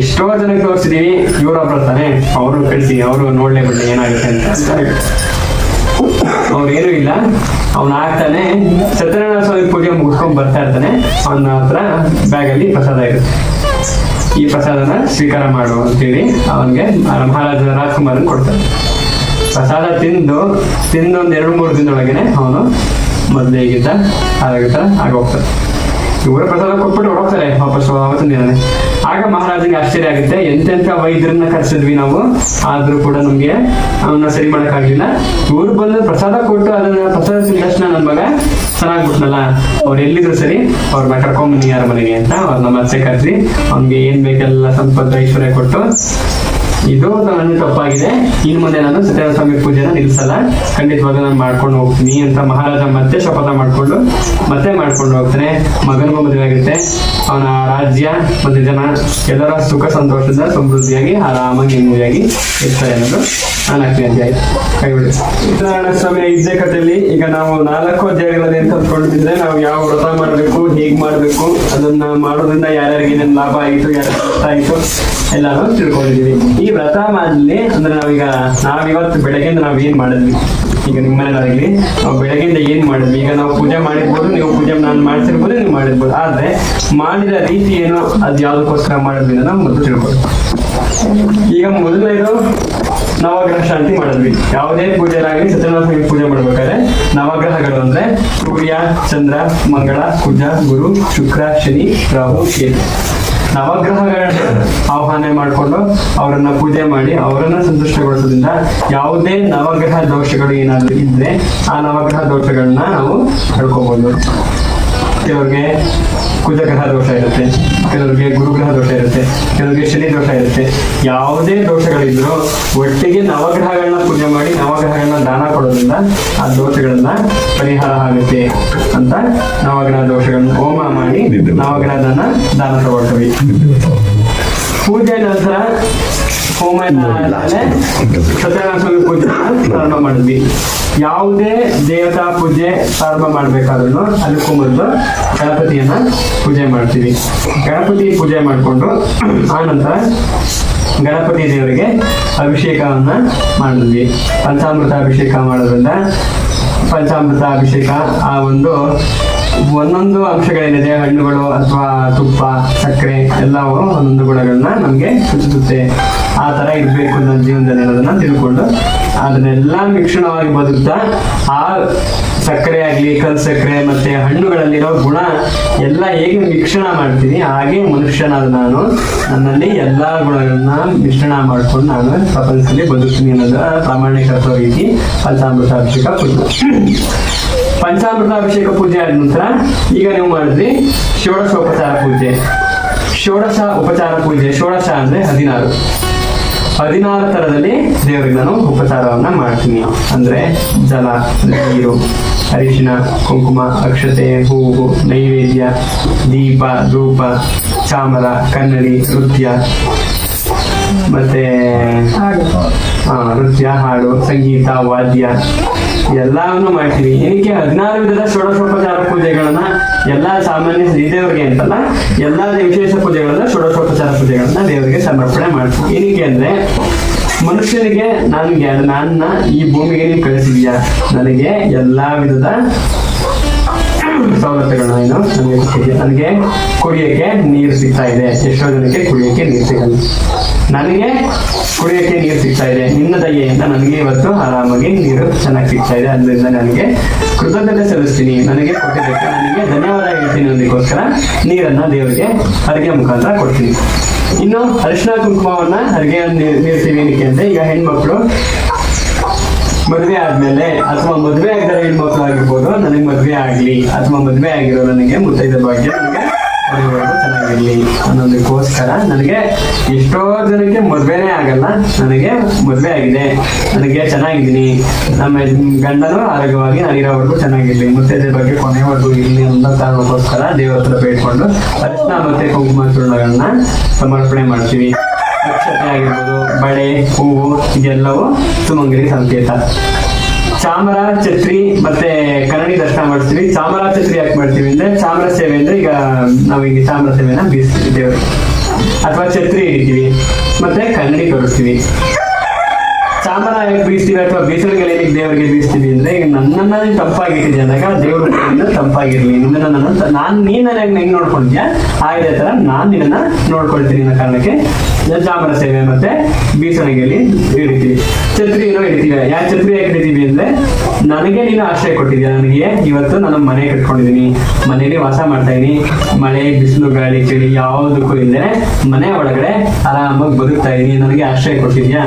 ಎಷ್ಟೋ ಜನಕ್ಕೆ ತೋರಿಸಿದೀವಿ, ಇವ್ರೊಬ್ರು ಬರ್ತಾನೆ ಅವರು ಕಳಿಸಿ ಅವರು ನೋಡ್ಲೇ ಬಿಡ್ಲಿ, ಏನಾಗುತ್ತೆ ಅಂತ ಅಂತ ಏನೂ ಇಲ್ಲ. ಅವ್ನ ಆಗ್ತಾನೆ. ಸತ್ಯನಾರಾಯಣ ಸ್ವಾಮಿ ಪೂಜೆ ಮುಗಿಸ್ಕೊಂಡ್ ಬರ್ತಾ ಇರ್ತಾನೆ. ಅವನ ಹತ್ರ ಬ್ಯಾಗ್ ಅಲ್ಲಿ ಪ್ರಸಾದ ಇರುತ್ತೆ. ಈ ಪ್ರಸಾದನ ಸ್ವೀಕಾರ ಮಾಡು ಅಂತೇಳಿ ಅವನಿಗೆ ಮಹಾರಾಜ ರಾಜ್ಕುಮಾರನ್ ಕೊಡ್ತಾನೆ ಪ್ರಸಾದ ತಿಂದು ತಿಂದು ಒಂದ್ ಎರಡು ಮೂರು ದಿನದೊಳಗೇನೆ ಅವನು ಮೊದಲೇ ಹೇಗಿದ್ದ ಆಗೋಗ್ತಾನೆ. ಇವರ ಪ್ರಸಾದ ಕೊಟ್ಬಿಟ್ಟು ಹೊರಡ್ತಾರೆ ವಾಪಸ್ ಅವತ್ತಿನ ದಿನನೇ. ಆಗ ಮಹಾರಾಜನಿಗೆ ಆಶ್ಚರ್ಯ ಆಗುತ್ತೆ ಎಂತೆಂತ ವೈದ್ಯರನ್ನ ಕರ್ಸಿದ್ವಿ ನಾವು? ಆದ್ರೂ ಕೂಡ ನಮ್ಗೆ ಅವನ್ನ ಸರಿ ಮಾಡಕ್ಕಾಗ್ಲಿಲ್ಲ. ಇವ್ರು ಬಂದು ಪ್ರಸಾದ ಕೊಟ್ಟು ಅದನ್ನ ಪ್ರಸಾದ ತಕ್ಷಣ ನನ್ ಮಗ ಚೆನ್ನಾಗ್ಬಿಟ್ನಲ್ಲ, ಅವ್ರು ಎಲ್ಲಿದ್ರು ಸರಿ, ಅವ್ರನ್ನ ಕರ್ಕೊಂಬನ್ನಿ ಯಾರ ಮನೆಗೆ ಅಂತ ಅವ್ರನ್ನ ಮತ್ತೆ ಕರೆಸಿ, ಅವ್ನಿಗೆ ಏನ್ ಬೇಕೆಲ್ಲ ಸಂಪತ್ತು ಐಶ್ವರ್ಯ ಕೊಟ್ಟು ಇದು ನನ್ನ ತಪ್ಪಾಗಿದೆ ಇನ್ನು ಮುಂದೆ ನಾನು ಸತ್ಯನಾರಾಯಣ ಸ್ವಾಮಿ ಪೂಜೆನ ನಿಲ್ಸಲ್ಲ ಖಂಡಿತವಾಗ ನಾನು ಮಾಡ್ಕೊಂಡು ಹೋಗ್ತೀನಿ ಅಂತ ಮಹಾರಾಜ ಮತ್ತೆ ಶಪಥ ಮಾಡ್ಕೊಂಡು ಮತ್ತೆ ಮಾಡ್ಕೊಂಡು ಹೋಗ್ತಾನೆ. ಮಗನಿಗೂ ಮದುವೆ ಆಗುತ್ತೆ. ಅವನ ರಾಜ್ಯ ಮತ್ತೆ ಜನ, ಎಲ್ಲರ ಸುಖ ಸಂತೋಷದ ಸಮೃದ್ಧಿಯಾಗಿ, ಆರಾಮಾಗಿ ನೆಮ್ಮದಿಯಾಗಿ ಇರ್ತಾರೆ ಅನ್ನೋದು ನಾಲ್ಕನೇ ಅಧ್ಯಾಯ ಆಯ್ತು ಕೈಬಿಡಿ ಸತ್ಯನಾರಾಯಣ ಸ್ವಾಮಿ ಕಥೆಯಲ್ಲಿ, ಈಗ ನಾವು ನಾಲ್ಕು ಅಧ್ಯಾಯಗಳಲ್ಲಿ ಕಲ್ತ್ಕೊಂಡಿದ್ರೆ ನಾವು ಯಾವ ವ್ರತ ಮಾಡಬೇಕು, ಹೇಗ್ ಮಾಡ್ಬೇಕು, ಅದನ್ನ ಮಾಡೋದ್ರಿಂದ ಯಾರ್ಯಾರಿಗೆ ಏನೇನ್ ಲಾಭ ಆಯಿತು ಯಾರು ಕಷ್ಟ ಆಯಿತು, ಎಲ್ಲಾನು ತಿಳ್ಕೊಂಡಿದೀವಿ ಈ ವ್ರತ ಮಾಡಲಿ ಅಂದ್ರೆ ನಾವೀಗ, ನಾವಿವತ್ತು ಬೆಳಗ್ಗೆಯಿಂದ ನಾವ್ ಏನ್ ಮಾಡಿದ್ವಿ? ಈಗ ನಿಮ್ಮ ಮನೇಲಾಗ್ಲಿ ನಾವು ಬೆಳಗ್ಗೆಯಿಂದ ಏನ್ ಮಾಡಿದ್ವಿ? ಈಗ ನಾವು ಪೂಜೆ ಮಾಡಿರ್ಬೋದು ನೀವು ಪೂಜೆ ನಾನು ಮಾಡ್ತಿರ್ಬೋದು, ನೀವು ಮಾಡಿರ್ಬೋದು ಆದ್ರೆ, ಮಾಡಿದ ರೀತಿ ಏನು ಅದ್ ಯಾವ್ದಕ್ಕೋಸ್ಕರ ಮಾಡಿದ್ವಿ ನಾವು ಮೊದಲು ತಿಳ್ಕೊಳ್ಳಿ ಈಗ ಮೊದಲನೇದು ನವಗ್ರಹ ಶಾಂತಿ ಮಾಡಿದ್ವಿ. ಯಾವುದೇ ಪೂಜೆನಾಗಲಿ ಸತ್ಯನಾರಾಯಣ ಪೂಜೆ ಮಾಡ್ಬೇಕಾದ್ರೆ ನವಗ್ರಹಗಳು ಅಂದ್ರೆ ಸೂರ್ಯ, ಚಂದ್ರ, ಮಂಗಳ, ಕುಜ, ಗುರು, ಶುಕ್ರ, ಶನಿ, ರಾಹು, ಕೇತು. ನವಗ್ರಹಗಳನ್ನ ಆಹ್ವಾನ ಮಾಡಿಕೊಂಡು ಅವರನ್ನ ಪೂಜೆ ಮಾಡಿ ಅವರನ್ನ ಸಂತುಷ್ಟಗೊಳಿಸೋದ್ರಿಂದ ಯಾವುದೇ ನವಗ್ರಹ ದೋಷಗಳು ಏನಾದ್ರೂ ಇದ್ರೆ ಆ ನವಗ್ರಹ ದೋಷಗಳನ್ನ ನಾವು ಕಳ್ಕೊಬಹುದು ಕೆಲವ್ರಿಗೆ ಕುಜಗ್ರಹ ದೋಷ ಇರುತ್ತೆ, ಕೆಲವರಿಗೆ ಗುರುಗ್ರಹ ದೋಷ ಇರುತ್ತೆ, ಕೆಲವ್ರಿಗೆ ಶನಿ ದೋಷ ಇರುತ್ತೆ. ಯಾವುದೇ ದೋಷಗಳಿದ್ರು ಒಟ್ಟಿಗೆ ನವಗ್ರಹಗಳನ್ನ ಪೂಜೆ ಮಾಡಿ, ನವಗ್ರಹಗಳನ್ನ ದಾನ ಕೊಡೋದ್ರಿಂದ ಆ ದೋಷಗಳನ್ನ ಪರಿಹಾರ ಆಗುತ್ತೆ ಅಂತ ನವಗ್ರಹ ದೋಷಗಳನ್ನ ಹೋಮ ಮಾಡಿ ನವಗ್ರಹದನ್ನ ದಾನ ದಾನ ತಗೊಳ್ತೀವಿ. ಪೂಜೆ ನಂತರ ಹೋಮ ಸತ್ಯನಾರಾಯಣ ಪೂಜೆ ಪ್ರಾರಂಭ ಮಾಡಿದ್ವಿ. ಯಾವುದೇ ದೇವತಾ ಪೂಜೆ ಪ್ರಾರಂಭ ಮಾಡ್ಬೇಕಾದ್ರೂ ಅದಕ್ಕೂ ಮೊದಲು ಗಣಪತಿಯನ್ನ ಪೂಜೆ ಮಾಡ್ತೀವಿ. ಗಣಪತಿ ಪೂಜೆ ಮಾಡಿಕೊಂಡು ಆ ನಂತರ ಗಣಪತಿ ದೇವರಿಗೆ ಅಭಿಷೇಕವನ್ನ ಮಾಡಿದ್ವಿ. ಪಂಚಾಮೃತ ಅಭಿಷೇಕ ಮಾಡೋದ್ರಿಂದ ಪಂಚಾಮೃತ ಅಭಿಷೇಕ ಆ ಒಂದು ಒಂದೊಂದು ಅಂಶಗಳೇನಿದೆ, ಹಣ್ಣುಗಳು ಅಥವಾ ತುಪ್ಪ, ಸಕ್ಕರೆ ಎಲ್ಲವೂ ಒಂದೊಂದು ಗುಣಗಳನ್ನ ನಮ್ಗೆ ಸೂಚಿಸುತ್ತೆ. ಆ ತರ ಇರ್ಬೇಕು ನನ್ನ ಜೀವನದಲ್ಲಿ ಅನ್ನೋದನ್ನ ತಿಳ್ಕೊಂಡು ಅದನ್ನೆಲ್ಲ ಮಿಶ್ರಣವಾಗಿ ಬದುಕ್ತಾ ಆ ಸಕ್ಕರೆ ಆಗ್ಲಿ, ಕಲ್ ಸಕ್ಕರೆ ಮತ್ತೆ ಹಣ್ಣುಗಳಲ್ಲಿರೋ ಗುಣ ಎಲ್ಲ ಹೇಗೆ ಮಿಶ್ರಣ ಮಾಡ್ತೀನಿ, ಹಾಗೆ ಮನುಷ್ಯನಾದ ನಾನು, ನನ್ನಲ್ಲಿ ಎಲ್ಲಾ ಗುಣಗಳನ್ನ ಮಿಶ್ರಣ ಮಾಡ್ಕೊಂಡು ನಾನು ಪ್ರಪಂಚದಲ್ಲಿ ಬದುಕ್ತೀನಿ ಅನ್ನೋದು ಪ್ರಾಮಾಣಿಕತ್ವ ರೀತಿ ಪಂಚಾಮೃತ ಅಭಿಷೇಕ ಪೂಜೆ. ಪಂಚಾಮೃತ ಅಭಿಷೇಕ ಪೂಜೆ ಆದ ನಂತರ ಈಗ ನೀವು ಮಾಡಿದ್ರಿ ಷೋಡಶೋಪಚಾರ ಪೂಜೆ. ಷೋಡಶ ಉಪಚಾರ ಪೂಜೆ, ಷೋಡಶ ಅಂದ್ರೆ ಹದಿನಾರು. ಹದಿನಾರು ತರದಲ್ಲಿ ದೇವರಿಗೆ ನಾನು ಉಪಚಾರವನ್ನ ಮಾಡ್ತೀನಿ ಅಂದ್ರೆ ಜಲ ನೀರು ಅರಿಶಿನ ಕುಂಕುಮ ಅಕ್ಷತೆ ಹೂವು ನೈವೇದ್ಯ ದೀಪ ಧೂಪ ಚಾಮರ ಕನ್ನಡಿ ನೃತ್ಯ ಮತ್ತೆ ನೃತ್ಯ ಹಾಡು ಸಂಗೀತ ವಾದ್ಯ. ಎಲ್ಲವನ್ನು ಮಾಡ್ತೀವಿ ಏನಕ್ಕೆ ಹದಿನಾರು ವಿಧದ ಷೋಡಶೋಪಚಾರ ಪೂಜೆಗಳನ್ನ ಎಲ್ಲಾ ಸಾಮಾನ್ಯ ಶ್ರೀದೇವರಿಗೆ ಅಂತಲ್ಲ, ಎಲ್ಲಾ ವಿಶೇಷ ಪೂಜೆಗಳನ್ನ ಷೋಡಶೋಪಚಾರ ಪೂಜೆಗಳನ್ನ ದೇವರಿಗೆ ಸಮರ್ಪಣೆ ಮಾಡ್ತೀವಿ ಏನಕ್ಕೆ ಅಂದ್ರೆ, ಮನುಷ್ಯನಿಗೆ ನಾನು ನನ್ನ ಈ ಭೂಮಿಗೆ ನೀನು ಕಳಿಸಿದ್ಯಾ? ನನಗೆ ಎಲ್ಲಾ ವಿಧದ ಸವಲತ್ತುಗಳನ್ನ ಏನು ನನಗೆ ಸಿಕ್ಕಿದೆ ನನಗೆ ಕುಡಿಯಕ್ಕೆ ನೀರು ಸಿಗ್ತಾ ಇದೆ. ಎಷ್ಟೋ ಜನಕ್ಕೆ ಕುಡಿಯಕ್ಕೆ ನೀರು ಸಿಗಲ್ಲ. ನನಗೆ ಕುಡಿಯಕ್ಕೆ ನೀರು ಸಿಗ್ತಾ ಇದೆ. ನಿನ್ನ ದಯೆಯಿಂದ ನನಗೆ ಇವತ್ತು ಆರಾಮಾಗಿ ನೀರು ಚೆನ್ನಾಗಿ ಸಿಗ್ತಾ ಇದೆ. ಅದರಿಂದ ನನಗೆ ಕೃತಜ್ಞತೆ ಸಲ್ಲಿಸ್ತೀನಿ. ನನಗೆ ಕೊಟ್ಟಿದ್ದಕ್ಕೆ ನನಗೆ ಧನ್ಯವಾದ ಹೇಳ್ತೀನಿ ಅದಕ್ಕೋಸ್ಕರ ನೀರನ್ನ ದೇವರಿಗೆ ಅಡುಗೆ ಮುಖಾಂತರ ಕೊಡ್ತೀನಿ. ಇನ್ನು ಅರಿಶಿನ ಕುಂಕುಮವನ್ನ ಅಡುಗೆ ನೀರ್ತೀವಿ ಏನಕ್ಕೆ ಅಂದ್ರೆ ಈಗ ಹೆಣ್ಮಕ್ಳು ಮದುವೆ ಆದ್ಮೇಲೆ ಅಥವಾ ಮದುವೆ ಆಗಿರೋ ಹೆಣ್ಮಕ್ಳು ಆಗಿರ್ಬೋದು, ನನಗೆ ಮದುವೆ ಆಗ್ಲಿ. ಅಥವಾ ಮದುವೆ ಆಗಿರೋ ನನಗೆ ಮುತ್ತೈದ ಭಾಗ್ಯ ನನಗೆ ಚೆನ್ನಾಗಿರ್ಲಿ ಅನ್ನೋದಕ್ಕೋಸ್ಕರ ನನಗೆ ಎಷ್ಟೋ ಜನಕ್ಕೆ ಮದುವೆನೇ ಆಗಲ್ಲ. ನನಗೆ ಮದುವೆ ಆಗಿದೆ. ನನಗೆ ಚೆನ್ನಾಗಿದ್ದೀನಿ. ನಮ್ಮ ಗಂಡನು ಆರೋಗ್ಯವಾಗಿ ನಾನು ಇರೋವರೆಗೂ ಚೆನ್ನಾಗಿರ್ಲಿ. ಮುತ್ತೈದೆ ಬಗ್ಗೆ ಕೊನೆವರೆಗೂ ಇರಲಿ ಅನ್ನೋ ಕಾರಣಕ್ಕೋಸ್ಕರ ದೇವರ ಹತ್ರ ಬೇಡ್ಕೊಂಡು ಅರಿಶಿನ ಮತ್ತೆ ಕುಂಕುಮ ಚೂರ್ಣಗಳನ್ನ ಸಮರ್ಪಣೆ ಮಾಡ್ತೀವಿ. ಅಕ್ಷತೆ ಆಗಿರ್ಬೋದು, ಬಳೆ, ಹೂವು, ಇದೆಲ್ಲವೂ ಸುಮಂಗಲಿ ಸಂಕೇತ. ಚಾಮರ ಛತ್ರಿ ಮತ್ತೆ ಕನ್ನಡಿ ದರ್ಶನ ಮಾಡ್ತೀವಿ ಚಾಮರ ಛತ್ರಿ ಯಾಕೆ ಮಾಡ್ತೀವಿ ಅಂದ್ರೆ ಚಾಮರ ಸೇವೆ ಅಂದ್ರೆ ಈಗ ನಾವು ಇಲ್ಲಿ ಚಾಮರ ಸೇವೆನ ಬೀಸ್ತಿದ್ದೇವೆ. ಅಥವಾ ಛತ್ರಿ ಹಿಡಿತೀವಿ. ಮತ್ತೆ ಕನ್ನಡಿ ತೋರಿಸ್ತೀವಿ. ಸಾಂಬಾರ ಹೇಗೆ ಬೀಸ್ತೀವಿ ಅಥವಾ ಬೇಸರಿಗೆಲ್ಲ ಏನಕ್ಕೆ ದೇವರಿಗೆ ಬೀಸ್ತೀವಿ ಅಂದ್ರೆ ಈಗ ನನ್ನನ್ನ ನೀನ್ ಅಂದಾಗ ದೇವರ ತಪ್ಪಾಗಿರ್ಲಿ. ನಿನ್ನ ನನ್ನ ನಾನು ನೀನ್ ನನ್ನ ಹೆಂಗ್ ನೋಡ್ಕೊಂಡಿದ್ಯಾ ಆಗಿದ ತರ ನಾನ್ ನಿನ್ನ ನೋಡ್ಕೊಳ್ತೀನಿ ಅನ್ನೋ ಕಾರಣಕ್ಕೆ ಜಾಮರ ಸೇವೆ ಮತ್ತೆ ಬೀಸಣಿಗೆಯಲ್ಲಿ ಹಿಡಿತೀವಿ. ಛತ್ರಿಯನ್ನು ಹಿಡಿತೀವಿ. ಯಾ ಛತ್ರಿ ಯಾಕೆ ಹಿಡಿತೀವಿ ಅಂದ್ರೆ ನನಗೆ ನೀನು ಆಶ್ರಯ ಕೊಟ್ಟಿದ್ಯಾ? ನನಗೆ ಇವತ್ತು ನಾನು ಮನೆ ಕಟ್ಕೊಂಡಿದೀನಿ. ಮನೆಯಲ್ಲಿ ವಾಸ ಮಾಡ್ತಾ ಇದೀನಿ. ಮಳೆ, ಬಿಸಿಲು, ಗಾಳಿ, ಚಳಿ ಯಾವುದಕ್ಕೂ ಇಲ್ಲದೆ ಮನೆ ಒಳಗಡೆ ಆರಾಮಾಗಿ ಬದುಕ್ತಾ ಇದೀನಿ. ನನಗೆ ಆಶ್ರಯ ಕೊಟ್ಟಿದ್ಯಾ?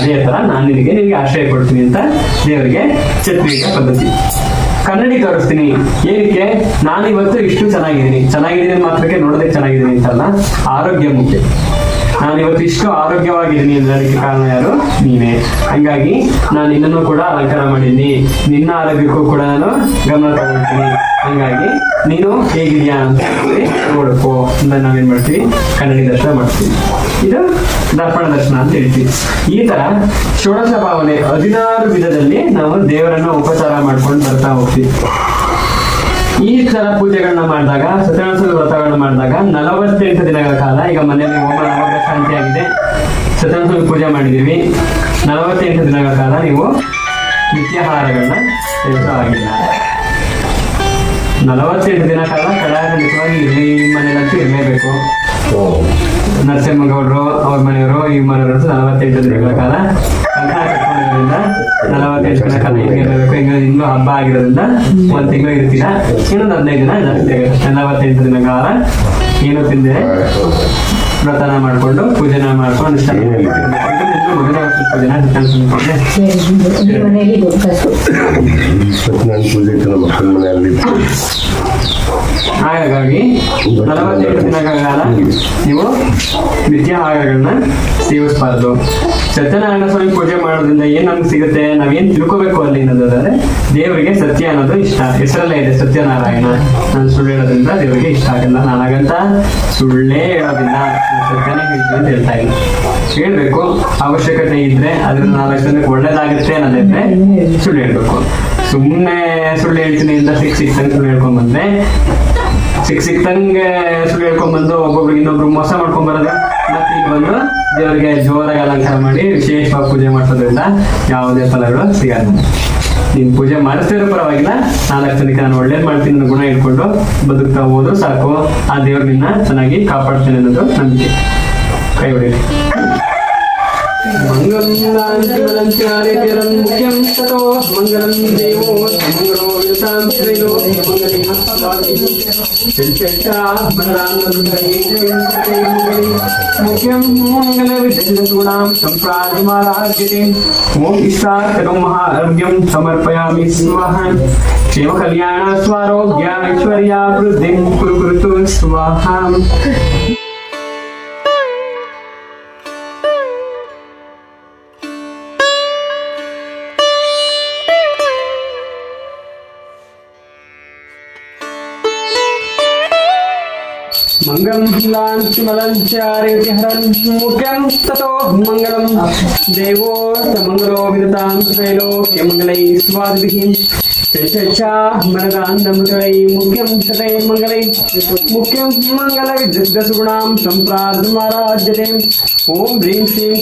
ಅದೇ ತರ ನಾನು ನಿನಗೆ ನಿನಗೆ ಆಶ್ರಯ ಕೊಡ್ತೀನಿ ಅಂತ ದೇವರಿಗೆ ಛತ್ರಿಯ ಪದ್ಧತಿ. ಕನ್ನಡಿ ತೋರಿಸ್ತೀನಿ. ಏನಕ್ಕೆ? ನಾನು ಇವತ್ತು ಇಷ್ಟು ಚೆನ್ನಾಗಿದ್ದೀನಿ. ಚೆನ್ನಾಗಿದ್ದೀನಿ ಮಾತ್ರಕ್ಕೆ ನೋಡೋದಕ್ಕೆ ಚೆನ್ನಾಗಿದ್ದೀನಿ ಅಂತಲ್ಲ. ಆರೋಗ್ಯ ಮುಖ್ಯ. ನಾನು ಇವತ್ತು ಇಷ್ಟು ಆರೋಗ್ಯವಾಗಿದ್ದೀನಿ ಅಂದ್ರೆ ಅದಕ್ಕೆ ಕಾರಣ ಯಾರು? ನೀನೇ. ಹಂಗಾಗಿ ನಾನು ನಿನ್ನನ್ನು ಕೂಡ ಅಲಂಕಾರ ಮಾಡಿದ್ದೀನಿ. ನಿನ್ನ ಆರೋಗ್ಯಕ್ಕೂ ಕೂಡ ನಾನು ಗಮನ ತಗೊಳ್ತೀನಿ. ಹಂಗಾಗಿ ನೀನು ಹೇಗಿದ್ಯಾ ಅಂತ ಹೇಳಿ ನೋಡ್ಕೋ ಅಂತ ನಾವೇನ್ ಮಾಡ್ತೀವಿ? ಕನ್ನಡಿ ದರ್ಶನ ಮಾಡ್ತೀವಿ. ಇದು ದರ್ಪಣ ದರ್ಶನ ಅಂತ ಹೇಳ್ತೀವಿ. ಈ ತರ ಷೋಡಶ ಭಾವನೆ ಹದಿನಾರು ವಿಧದಲ್ಲಿ ನಾವು ದೇವರನ್ನ ಉಪಚಾರ ಮಾಡ್ಕೊಂಡು ಬರ್ತಾ ಹೋಗ್ತೀವಿ. ಈ ತರ ಪೂಜೆಗಳನ್ನ ಮಾಡಿದಾಗ ಸತ್ಯನಾರಾಯಣ ವ್ರತಗಳನ್ನ ಮಾಡಿದಾಗ ನಲವತ್ತೆಂಟು ದಿನಗಳ ಕಾಲ ಈಗ ಮನೆಯಲ್ಲಿ ಹೋಮ ನವಗ್ರಹ ಶಾಂತಿ ಆಗಿದೆ ಸತ್ಯನಾರಾಯಣ ಪೂಜೆ ಮಾಡಿದೀವಿ ನಲವತ್ತೆಂಟು ದಿನಗಳ ಕಾಲ ನೀವು ನಿತ್ಯಾಹಾರಗಳನ್ನ ಸೇವಿಸಲಾಗಿಲ್ಲ ನಲವತ್ತೆಂಟು ದಿನ ಕಾಲ ಖಂಡಿತವಾಗಿ ಇರಲಿ ಈ ಮನೆಯಲ್ಲಂತೂ ಇರಲೇಬೇಕು. ನರಸಿಂಹಗೌಡರು ಅವ್ರ ಮನೆಯವರು ಈ ಮನೆಯವರು ನಲವತ್ತೆಂಟು ದಿನಗಳ ಕಾಲ ಕಂಕಣ ನಲವತ್ತೈದು ದಿನ ಇರಬೇಕು, ಹಿಂಗೆ ಇನ್ನೂ ಹಬ್ಬ ಆಗಿರೋದ್ರಿಂದ ಒಂದ್ ತಿಂಗಳು ಇರ್ತೀರ? ಇನ್ನೊಂದು ಹದಿನೈದು ದಿನ ನಲವತ್ತೈದು ದಿನ ಕಾಲ ಏನು ತಿಂದೆ ವ್ರತನ ಮಾಡ್ಕೊಂಡು ಪೂಜೆನ ಮಾಡ್ಕೊಂಡು ಹಾಗಾಗಿ ನಲವತ್ತೆಂಟು ದಿನಗಳ ಕಾಲ ನೀವು ನಿತ್ಯಾಹಾರಗಳನ್ನ ಸೇವಿಸಬಾರ್ದು. ಸತ್ಯನಾರಾಯಣ ಸ್ವಾಮಿ ಪೂಜೆ ಮಾಡೋದ್ರಿಂದ ಏನ್ ನಮ್ಗೆ ಸಿಗುತ್ತೆ? ನಾವೇನ್ ತಿಳ್ಕೊಬೇಕು ಅಲ್ಲಿ ಅನ್ನೋದಾದ್ರೆ ದೇವರಿಗೆ ಸತ್ಯ ಅನ್ನೋದು ಇಷ್ಟ. ಹೆಸರಲ್ಲೇ ಇದೆ ಸತ್ಯನಾರಾಯಣ. ನಾನು ಸುಳ್ಳು ಹೇಳೋದ್ರಿಂದ ದೇವರಿಗೆ ಇಷ್ಟ ಆಗಲ್ಲ. ನಾನಾಗಂತ ಸುಳ್ಳೇ ಹೇಳೋದಿಲ್ಲ. ಅಂತ ಹೇಳ್ತಾ ಹೇಳ್ಬೇಕು. ಅವಶ್ಯಕತೆ ಇದ್ರೆ ಅದ್ರ ನಾಲ್ಕು ಜನಕ್ಕೆ ಒಳ್ಳೇದಾಗುತ್ತೆ ಅನ್ನೋದಿದ್ರೆ ಸುಳ್ಳು ಹೇಳ್ಬೇಕು. ಸುಮ್ಮನೆ ಸುಳ್ಳು ಹೇಳ್ತೀನಿ ಅಂತ ಸಿಕ್ಸ್ ಸಿಕ್ತಂಗೆ ಸುಳ್ಳು ಹೇಳ್ಕೊಂಡ್ ಬಂದ್ರೆ. ಸಿಕ್ ಸಿಕ್ತಂಗೆ ಸುಳ್ಳು ಹೇಳ್ಕೊಂಡ್ ಬಂದು ಒಬ್ಬೊಬ್ರಿಗೆ ಇನ್ನೊಬ್ರು ಮೋಸ ಮಾಡ್ಕೊಂಡ್ ಬರೋದು ಮತ್ತೆ ಇಲ್ಲಿ ಬಂದು ದೇವರಿಗೆ ಜೋರಾಗಿ ಅಲಂಕಾರ ಮಾಡಿ ವಿಶೇಷವಾಗಿ ಪೂಜೆ ಮಾಡಿಸೋದ್ರಿಂದ ಯಾವುದೇ ಫಲಗಳು ಸಿಗಲ್ಲ. ನೀನ್ ಪೂಜೆ ಮಾಡಿಸ್ತಿರೋ ಪರವಾಗಿಲ್ಲ, ನಾಲ್ಕು ಜನಕ್ಕೆ ನಾನು ಒಳ್ಳೇದ್ ಮಾಡ್ತೀನಿ ಅನ್ನೋ ಗುಣ ಇಟ್ಕೊಂಡು ಬದುಕ್ತಾ ಹೋದ್ರು ಸಾಕು. ಆ ದೇವ್ರ ನಿನ್ನ ಚೆನ್ನಾಗಿ ಕಾಪಾಡ್ತೇನೆ ಅನ್ನೋದು ನಂಬಿಕೆ. ಕೈ ಹೊಡೀರಿ. ಮಂಗಲಂ ದೇವೋ ಮಂಗಳೋ ವಿರತಾಂ ಶ್ರೇಯೋ ಮಂಗಲಿ ಮುಖ್ಯಂ ಮಂಗಲ ವಿದ್ಯುಗುಣಾಂ ಸಂಪ್ರಾಜಮಾರಾಜ್ಯತೆ ಓಂ ಇಷ್ಟಾರ್ಥಕಂ ಮಹಾರ್ಘ್ಯಂ ಸಮರ್ಪಯಾಮಿ ಸ್ವಾಹ ಕ್ಷೇಮ ಕಲ್ಯಾಣ ಸ್ವಾರೋಗ್ಯ ಐಶ್ವರ್ಯ ವೃದ್ಧಿಂ ಕುರು ಕುರುತು ಸ್ವಾಹ ಮಂಗಲಂ ಲಾಂಛಮಲಂಚಾರ್ಯಹರನ್ ಮುಖ್ಯಂ ತಥೋ ಮಂಗಲಂ ದೇವೋ ಸ ಮಂಗಲೋ ವಿನತಾಂ ತ್ರೈಲೋಕ್ಯ ಮಂಗಲೈ ಸ್ವಾದಿಭಿಃ ಚಚಾ ಮನದಾಂಧಮೃತೈ ಮುಖ್ಯಂ ಸತೈ ಮಂಗಲೈ ಮುಖ್ಯಂ ಮಂಗಲ ವಿದ್ಯುದ್ಧಸುಗುಣಾಂ ಸಂಪ್ರಾರ್ಧಮಾರಾಜ್ಯತೆ ಓಂ ಹ್ರೀಂ ಶ್ರೀಂ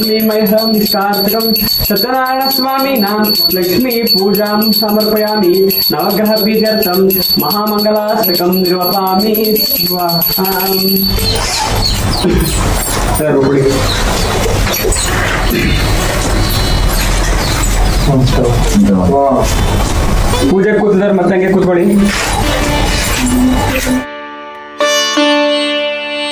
ಕ್ಲೀಂ ಐಹಂ ನಿಷ್ಕಾರ್ತಕಂ ಸತ್ಯನಾರಾಯಣ ಸ್ವಾಮಿನಾಂ ಲಕ್ಷ್ಮೀ